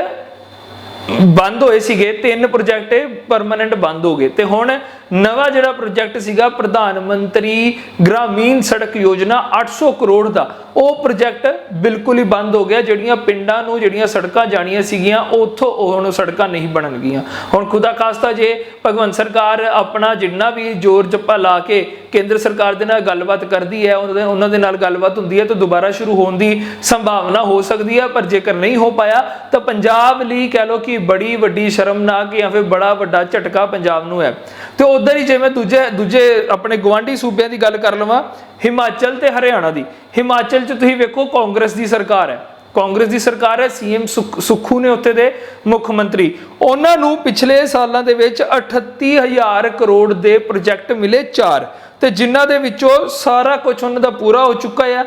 ਬੰਦ ਹੋਏ ਸੀਗੇ ਤਿੰਨ ਪ੍ਰੋਜੈਕਟ ਪਰਮਨੈਂਟ ਬੰਦ ਹੋ ਗਏ ਤੇ ਹੁਣ ਨਵਾਂ ਜਿਹੜਾ ਪ੍ਰੋਜੈਕਟ ਸੀਗਾ ਪ੍ਰਧਾਨ ਮੰਤਰੀ ਗ੍ਰਾਮੀਣ ਸੜਕ ਯੋਜਨਾ 800 ਕਰੋੜ ਦਾ, ਉਹ ਪ੍ਰੋਜੈਕਟ ਬਿਲਕੁਲ ਹੀ ਬੰਦ ਹੋ ਗਿਆ, ਜਿਹੜੀਆਂ ਪਿੰਡਾਂ ਨੂੰ ਜਿਹੜੀਆਂ ਸੜਕਾਂ ਜਾਣੀਆਂ ਸੀਗੀਆਂ, ਉੱਥੋਂ ਹੁਣ ਸੜਕਾਂ ਨਹੀਂ ਬਣਨਗੀਆਂ। ਹੁਣ ਖੁਦਾ ਖਾਸਤਾ ਜੇ ਭਗਵੰਤ ਸਰਕਾਰ ਆਪਣਾ ਜਿੰਨਾ ਵੀ ਜ਼ੋਰ ਜੱਪਾ ਲਾ ਕੇ ਕੇਂਦਰ ਸਰਕਾਰ ਦੇ ਨਾਲ ਗੱਲਬਾਤ ਕਰਦੀ ਹੈ, ਉਹਨਾਂ ਦੇ ਉਹਨਾਂ ਦੇ ਨਾਲ ਗੱਲਬਾਤ ਹੁੰਦੀ ਹੈ, ਤਾਂ ਦੁਬਾਰਾ ਸ਼ੁਰੂ ਹੋਣ ਦੀ ਸੰਭਾਵਨਾ ਹੋ ਸਕਦੀ ਹੈ, ਪਰ ਜੇਕਰ ਨਹੀਂ ਹੋ ਪਾਇਆ, ਤਾਂ ਪੰਜਾਬ ਲਈ ਕਹਿ ਲਓ ਕਿ ਬੜੀ ਵੱਡੀ ਸ਼ਰਮਨਾਕ ਜਾਂ ਫਿਰ ਬੜਾ ਵੱਡਾ ਝਟਕਾ ਪੰਜਾਬ ਨੂੰ ਹੈ। ਤੇ ਉਧਰ ਹੀ ਜੇ ਦੂਜੇ ਦੂਜੇ ਆਪਣੇ ਗਵਾਂਢੀ ਸੂਬਿਆਂ ਦੀ ਗੱਲ ਕਰ ਲਵਾਂ, ਹਿਮਾਚਲ ਤੇ ਹਰਿਆਣਾ ਦੀ। ਹਿਮਾਚਲ 'ਚ ਤੁਸੀਂ ਵੇਖੋ ਕਾਂਗਰਸ ਦੀ ਸਰਕਾਰ ਹੈ। ਕਾਂਗਰਸ ਦੀ ਸਰਕਾਰ ਹੈ, ਸੀਐਮ ਸੁਖੂ ਨੇ ਉੱਥੇ ਦੇ ਮੁੱਖ ਮੰਤਰੀ। ਉਹਨਾਂ ਨੂੰ ਪਿਛਲੇ ਸਾਲਾਂ ਦੇ ਵਿੱਚ 38000 ਕਰੋੜ ਦੇ ਪ੍ਰੋਜੈਕਟ ਮਿਲੇ 4 ਤੇ ਜਿਨ੍ਹਾਂ ਦੇ ਵਿੱਚੋਂ ਸਾਰਾ ਕੁਝ ਉਹਨਾਂ ਦਾ ਪੂਰਾ ਹੋ ਚੁੱਕਾ ਹੈ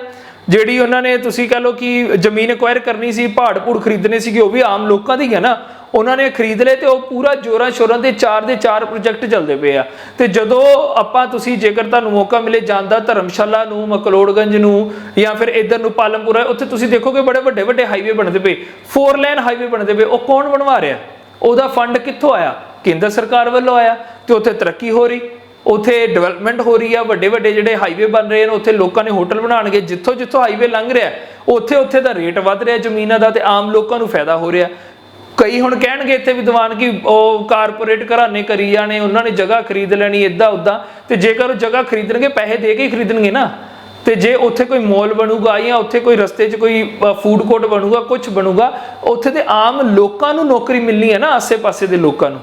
ਜਿਹੜੀ ਉਹਨਾਂ ਨੇ ਤੁਸੀਂ ਕਹ ਲਓ ਕਿ ਜ਼ਮੀਨ ਐਕਵਾਇਰ ਕਰਨੀ ਸੀ ਪਹਾੜ ਪੂੜ ਖਰੀਦਣੇ ਸੀਗੇ, ਉਹ ਵੀ ਆਮ ਲੋਕਾਂ ਦੀ ਹੈ ਨਾ। ਉਹਨਾਂ ਨੇ ਖਰੀਦ ਲਏ ਤੇ ਉਹ ਪੂਰਾ ਜੋਰਾਂ ਸ਼ੋਰਾਂ ਦੇ ਚਾਰ ਦੇ ਚਾਰ ਪ੍ਰੋਜੈਕਟ ਚੱਲਦੇ ਪਏ ਆ। ਤੇ ਜਦੋਂ ਆਪਾਂ ਤੁਸੀਂ ਜੇਕਰ ਤੁਹਾਨੂੰ ਮੌਕਾ ਮਿਲੇ ਜਾਂਦਾ ਧਰਮਸ਼ਾਲਾ ਨੂੰ, ਮਕਲੋੜਗੰਜ ਨੂੰ ਜਾਂ ਫਿਰ ਇਧਰ ਨੂੰ ਪਾਲਮਪੁਰਾ, ਉੱਥੇ ਤੁਸੀਂ ਦੇਖੋਗੇ ਬੜੇ ਵੱਡੇ ਵੱਡੇ ਹਾਈਵੇ ਬਣਦੇ ਪਏ। ਫੋਰ ਲੇਨ ਹਾਈਵੇ ਬਣਦੇ ਪਏ। ਉਹ ਕੌਣ ਬਣਵਾ ਰਿਹਾ? ਉਹਦਾ ਫੰਡ ਕਿੱਥੋਂ ਆਇਆ? ਕੇਂਦਰ ਸਰਕਾਰ ਵੱਲੋਂ ਆਇਆ ਤੇ ਉੱਥੇ ਤਰੱਕੀ ਹੋ ਰਹੀ। ਉਥੇ ਡਿਵੈਲਪਮੈਂਟ ਹੋ ਰਹੀ ਆ। ਵੱਡੇ ਵੱਡੇ ਜਿਹੜੇ ਹਾਈਵੇ ਬਣ ਰਹੇ ਨੇ, ਉੱਥੇ ਲੋਕਾਂ ਨੇ ਹੋਟਲ ਬਣਾਉਣਗੇ। ਜਿੱਥੋਂ ਜਿੱਥੋਂ ਹਾਈਵੇ ਲੰਘ ਰਿਹਾ, ਉੱਥੇ ਉੱਥੇ ਦਾ ਰੇਟ ਵੱਧ ਰਿਹਾ ਜ਼ਮੀਨਾਂ ਦਾ ਤੇ ਆਮ ਲੋਕਾਂ ਨੂੰ ਫਾਇਦਾ ਹੋ ਰਿਹਾ। ਕਈ ਹੁਣ ਕਹਿਣਗੇ ਇੱਥੇ ਵਿਦਵਾਨ ਕਿ ਉਹ ਕਾਰਪੋਰੇਟ ਘਰਾਣੇ ਕਰੀ ਜਾਣੇ, ਉਹਨਾਂ ਨੇ ਜਗ੍ਹਾ ਖਰੀਦ ਲੈਣੀ ਇਦਾਂ ਉਦਾਂ ਤੇ ਜੇਕਰ ਉਹ ਜਗ੍ਹਾ ਖਰੀਦਣਗੇ, ਪੈਸੇ ਦੇ ਕੇ ਹੀ ਖਰੀਦਣਗੇ ਨਾ। ਤੇ ਜੇ ਉੱਥੇ ਕੋਈ ਮੋਲ ਬਣੂਗਾ ਜਾਂ ਉੱਥੇ ਕੋਈ ਰਸਤੇ 'ਚ ਕੋਈ ਫੂਡ ਕੋਰਟ ਬਣੂਗਾ ਕੁਝ ਬਣੂਗਾ, ਉੱਥੇ ਦੇ ਆਮ ਲੋਕਾਂ ਨੂੰ ਨੌਕਰੀ ਮਿਲਣੀ ਹੈ ਨਾ, ਆਸੇ-ਪਾਸੇ ਦੇ ਲੋਕਾਂ ਨੂੰ।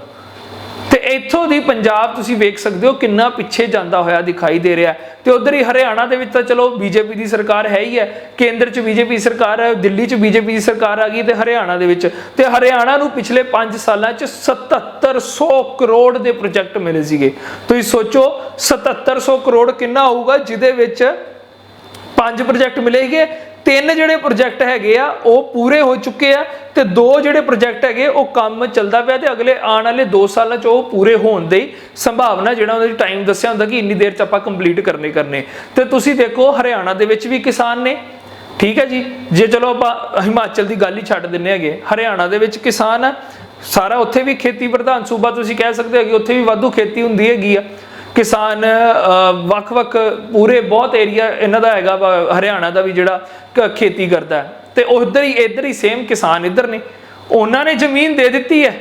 ਇੱਥੋਂ ਦੀ ਪੰਜਾਬ ਤੁਸੀਂ ਵੇਖ ਸਕਦੇ ਹੋ ਕਿੰਨਾ ਪਿੱਛੇ ਜਾਂਦਾ ਹੋਇਆ ਦਿਖਾਈ ਦੇ ਰਿਹਾ ਤੇ ਉਧਰ ਹੀ ਹਰਿਆਣਾ ਦੇ ਵਿੱਚ ਤਾਂ ਚਲੋ ਬੀਜੇਪੀ ਦੀ ਸਰਕਾਰ ਹੈ ਹੀ ਹੈ। ਕੇਂਦਰ 'ਚ ਬੀਜੇਪੀ ਸਰਕਾਰ ਹੈ, ਦਿੱਲੀ 'ਚ ਬੀਜੇਪੀ ਦੀ ਸਰਕਾਰ ਆ ਗਈ ਤੇ ਹਰਿਆਣਾ ਦੇ ਵਿੱਚ। ਤੇ ਹਰਿਆਣਾ ਨੂੰ ਪਿਛਲੇ 5 ਸਾਲਾਂ 'ਚ 7700 ਕਰੋੜ ਦੇ ਪ੍ਰੋਜੈਕਟ ਮਿਲੇ ਸੀਗੇ। ਤੁਸੀਂ ਸੋਚੋ 7700 ਕਰੋੜ ਕਿੰਨਾ ਹੋਊਗਾ, ਜਿਹਦੇ ਵਿੱਚ ਪੰਜ ਪ੍ਰੋਜੈਕਟ ਮਿਲੇਗੇ ਤਿੰਨ ਜਿਹੜੇ ਪ੍ਰੋਜੈਕਟ ਹੈਗੇ ਆ, ਉਹ ਪੂਰੇ ਹੋ ਚੁੱਕੇ ਆ ਤੇ ਦੋ ਜਿਹੜੇ ਪ੍ਰੋਜੈਕਟ ਹੈਗੇ, ਉਹ ਕੰਮ ਚੱਲਦਾ ਪਿਆ ਤੇ ਅਗਲੇ ਆਉਣ ਵਾਲੇ 2 ਸਾਲਾਂ ਚ ਉਹ ਪੂਰੇ ਹੋਣ ਦੀ ਸੰਭਾਵਨਾ ਜਿਹੜਾ ਉਹਨਾਂ ਦੀ ਟਾਈਮ ਦੱਸਿਆ ਹੁੰਦਾ ਕਿ ਇੰਨੀ ਦੇਰ ਚ ਆਪਾਂ ਕੰਪਲੀਟ ਕਰਨੇ ਕਰਨੇ। ਤੇ ਤੁਸੀਂ ਦੇਖੋ, ਹਰਿਆਣਾ ਦੇ ਵਿੱਚ ਵੀ ਕਿਸਾਨ ਨੇ। ਠੀਕ ਹੈ ਜੀ? ਜੇ ਚਲੋ ਆਪਾਂ ਹਿਮਾਚਲ ਦੀ ਗੱਲ ਹੀ ਛੱਡ ਦਿੰਨੇ ਹੈਗੇ। ਹਰਿਆਣਾ ਦੇ ਵਿੱਚ ਕਿਸਾਨ ਆ। ਸਾਰਾ ਉੱਥੇ ਵੀ ਖੇਤੀ ਪ੍ਰਧਾਨ ਸੂਬਾ ਤੁਸੀਂ ਕਹਿ ਸਕਦੇ ਹੋ ਕਿ ਉੱਥੇ ਵੀ ਵਾਧੂ ਖੇਤੀ ਹੁੰਦੀ ਹੈਗੀ ਆ। ਕਿਸਾਨ ਵੱਖ-ਵੱਖ ਪੂਰੇ ਬਹੁਤ ਏਰੀਆ ਇਹਨਾਂ ਦਾ ਹੈਗਾ ਵਾ, ਹਰਿਆਣਾ ਦਾ ਵੀ ਜਿਹੜਾ ਕ- ਖੇਤੀ ਕਰਦਾ ਹੈ। ਤੇ ਉਧਰ ਹੀ ਇੱਧਰ ਹੀ ਸੇਮ ਕਿਸਾਨ ਇੱਧਰ ਨੇ। ਉਹਨਾਂ ਨੇ ਜ਼ਮੀਨ ਦੇ ਦਿੱਤੀ ਹੈ।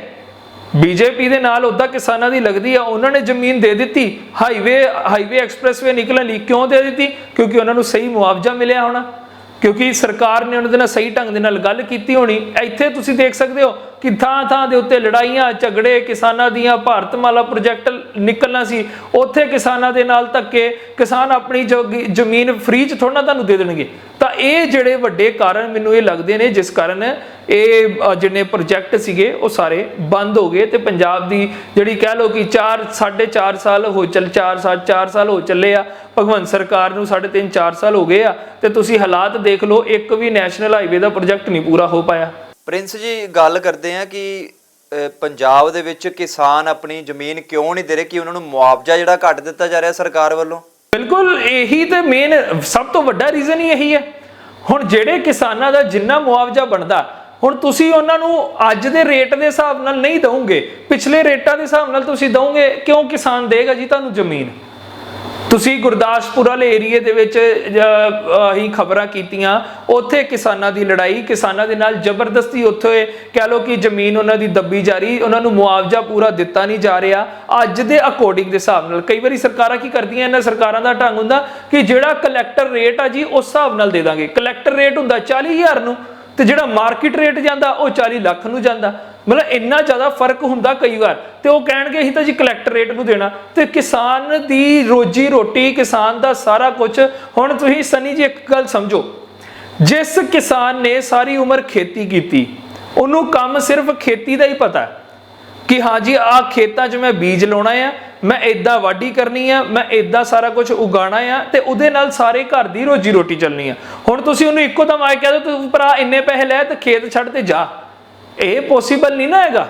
ਬੀਜੇਪੀ ਦੇ ਨਾਲ ਉਹਦਾ ਕਿਸਾਨਾਂ ਦੀ ਲੱਗਦੀ ਆ ਉਹਨਾਂ ਨੇ ਜ਼ਮੀਨ ਦੇ ਦਿੱਤੀ। ਹਾਈਵੇ ਹਾਈਵੇ ਐਕਸਪ੍ਰੈਸਵੇ ਨਿਕਲਣ ਲਈ ਕਿਉਂ ਦੇ ਦਿੱਤੀ? ਕਿਉਂਕਿ ਉਹਨਾਂ ਨੂੰ ਸਹੀ ਮੁਆਵਜ਼ਾ ਮਿਲਿਆ ਹੋਣਾ। ਕਿਉਂਕਿ ਸਰਕਾਰ ਨੇ ਉਹਨਾਂ ਦੇ ਨਾਲ ਸਹੀ ਢੰਗ ਦੇ ਨਾਲ ਗੱਲ ਕੀਤੀ ਹੋਣੀ। ਇੱਥੇ ਤੁਸੀਂ ਦੇਖ ਸਕਦੇ ਹੋ ਕਿ ਥਾਂ ਥਾਂ ਦੇ ਉੱਤੇ ਲੜਾਈਆਂ ਝਗੜੇ ਕਿਸਾਨਾਂ ਦੀਆਂ ਭਾਰਤਮਾਲਾ ਪ੍ਰੋਜੈਕਟ ਨਿਕਲਣਾ ਸੀ। ਉੱਥੇ ਕਿਸਾਨਾਂ ਦੇ ਨਾਲ ਧੱਕੇ ਕਿਸਾਨ ਆਪਣੀ ਜੋਗੀ- ਜ਼ਮੀਨ ਫ੍ਰੀ ਚ ਥੋੜਾ ਤੁਹਾਨੂੰ ਦੇ ਦੇਣਗੇ। ਤਾਂ ਇਹ ਜਿਹੜੇ ਵੱਡੇ ਕਾਰਨ ਮੈਨੂੰ ਇਹ ਲੱਗਦੇ ਨੇ ਜਿਸ ਕਾਰਨ ਇਹ ਅ, ਜਿੰਨੇ ਪ੍ਰੋਜੈਕਟ ਸੀਗੇ ਉਹ ਸਾਰੇ ਬੰਦ ਹੋ ਗਏ ਤੇ ਪੰਜਾਬ ਦੀ ਜਿਹੜੀ ਕਹਿ ਲਓ ਕਿ 4 4.5 ਸਾਲ ਹੋ ਚੱਲ 4 ਸਾਲ 4 ਸਾਲ ਹੋ ਚੱਲੇ ਆ ਭਗਵੰਤ ਸਰਕਾਰ ਨੂੰ 3.5 4 ਸਾਲ ਹੋ ਗਏ ਆ ਤੇ ਤੁਸੀਂ ਹਾਲਾਤ ਦੇਖ ਲਓ ਇੱਕ ਵੀ ਨੈਸ਼ਨਲ ਹਾਈਵੇ ਦਾ ਪ੍ਰੋਜੈਕਟ ਨਹੀਂ ਪੂਰਾ ਹੋ ਪਾਇਆ। ਪ੍ਰਿੰਸ ਜੀ, ਗੱਲ ਕਰਦੇ ਆ ਕਿ ਪੰਜਾਬ ਦੇ ਵਿੱਚ ਕਿਸਾਨ ਆਪਣੀ ਜ਼ਮੀਨ ਕਿਉਂ ਨਹੀਂ ਦੇ ਰਹੇ? ਕਿ ਉਹਨਾਂ ਨੂੰ ਮੁਆਵਜ਼ਾ ਜਿਹੜਾ ਘੱਟ ਦਿੱਤਾ ਜਾ ਰਿਹਾ ਸਰਕਾਰ ਵੱਲੋਂ? ਬਿਲਕੁਲ, ਇਹੀ ਤੇ ਮੇਨ ਸਭ ਤੋਂ ਵੱਡਾ ਰੀਜ਼ਨ ਹੀ ਇਹੀ ਹੈ। ਹੁਣ ਜਿਹੜੇ ਕਿਸਾਨਾਂ ਦਾ ਜਿੰਨਾ ਮੁਆਵਜ਼ਾ ਬਣਦਾ, ਹੁਣ ਤੁਸੀਂ ਉਹਨਾਂ ਨੂੰ ਅੱਜ ਦੇ ਰੇਟ ਦੇ ਹਿਸਾਬ ਨਾਲ ਨਹੀਂ ਦਵੋਗੇ। ਪਿਛਲੇ ਰੇਟਾਂ ਦੇ ਹਿਸਾਬ ਨਾਲ ਤੁਸੀਂ ਦਵੋਗੇ, ਕਿਉਂ ਕਿਸਾਨ ਦੇਗਾ ਜੀ ਤੁਹਾਨੂੰ ਜ਼ਮੀਨ? ਤੁਸੀਂ ਗੁਰਦਾਸਪੁਰ ਵਾਲੇ ਏਰੀਏ ਦੇ ਵਿੱਚ ਹੀ ਖਬਰਾਂ ਕੀਤੀਆਂ। ਉੱਥੇ ਕਿਸਾਨਾਂ ਦੀ ਲੜਾਈ, ਕਿਸਾਨਾਂ ਦੇ ਨਾਲ ਜ਼ਬਰਦਸਤੀ ਉੱਥੇ ਕਹਿ ਲੋ ਕਿ ਜ਼ਮੀਨ ਉਹਨਾਂ ਦੀ ਦੱਬੀ ਜਾ ਰਹੀ, ਉਹਨਾਂ ਨੂੰ ਮੁਆਵਜ਼ਾ ਪੂਰਾ ਦਿੱਤਾ ਨਹੀਂ ਜਾ ਰਿਹਾ। ਅੱਜ ਦੇ ਅਕੋਰਡਿੰਗ ਦੇ ਹਿਸਾਬ ਨਾਲ, ਕਈ ਵਾਰੀ ਸਰਕਾਰਾਂ ਕੀ ਕਰਦੀਆਂ, ਇਹਨਾਂ ਸਰਕਾਰਾਂ ਦਾ ਢੰਗ ਹੁੰਦਾ ਕਿ ਜਿਹੜਾ ਕਲੈਕਟਰ ਰੇਟ ਆ ਜੀ, ਉਸ ਹਿਸਾਬ ਨਾਲ ਦੇ ਦਾਂਗੇ। ਕਲੈਕਟਰ ਰੇਟ ਹੁੰਦਾ 40000 ਨੂੰ, ਤੇ ਜਿਹੜਾ ਮਾਰਕੀਟ ਰੇਟ ਜਾਂਦਾ, ਉਹ 40 ਲੱਖ ਨੂੰ ਜਾਂਦਾ। ਮਤਲਬ ਇੰਨਾ ਜ਼ਿਆਦਾ ਫ਼ਰਕ ਹੁੰਦਾ ਕਈ ਵਾਰ ਤੇ ਉਹ ਕਹਿਣਗੇ ਅਸੀਂ ਤਾਂ ਜੀ ਕਲੈਕਟਰ ਰੇਟ ਨੂੰ ਦੇਣਾ ਤੇ ਕਿਸਾਨ ਦੀ ਰੋਜੀ ਰੋਟੀ, ਕਿਸਾਨ ਦਾ ਸਾਰਾ ਕੁਝ ਹੁਣ ਤੁਸੀਂ ਸਨੀ ਜੀ ਇੱਕ ਗੱਲ ਸਮਝੋ। ਜਿਸ ਕਿਸਾਨ ਨੇ ਸਾਰੀ ਉਮਰ ਖੇਤੀ ਕੀਤੀ, ਉਹਨੂੰ ਕੰਮ ਸਿਰਫ ਖੇਤੀ ਦਾ ਹੀ ਪਤਾ ਕਿ ਹਾਂ ਜੀ ਆ ਖੇਤਾਂ 'ਚ ਮੈਂ ਬੀਜ ਲਾਉਣਾ ਆ, ਮੈਂ ਇਦਾਂ ਵਾਢੀ ਕਰਨੀ ਆ, ਮੈਂ ਇਦਾਂ ਸਾਰਾ ਕੁਝ ਉਗਾਣਾ ਆ ਤੇ ਉਹਦੇ ਨਾਲ ਸਾਰੇ ਘਰ ਦੀ ਰੋਜੀ ਰੋਟੀ ਚੱਲਣੀ ਆ। ਹੁਣ ਤੁਸੀਂ ਉਹਨੂੰ ਇੱਕੋ ਦਮ ਆਏ ਕਹਿ ਦੋ ਤੂੰ ਭਰਾ ਇੰਨੇ ਪੈਸੇ ਲੈ ਤੇ ਖੇਤ ਛੱਡ ਤੇ ਜਾ। ਇਹ ਪੋਸੀਬਲ ਨਹੀਂ ਨਾ ਹੈਗਾ।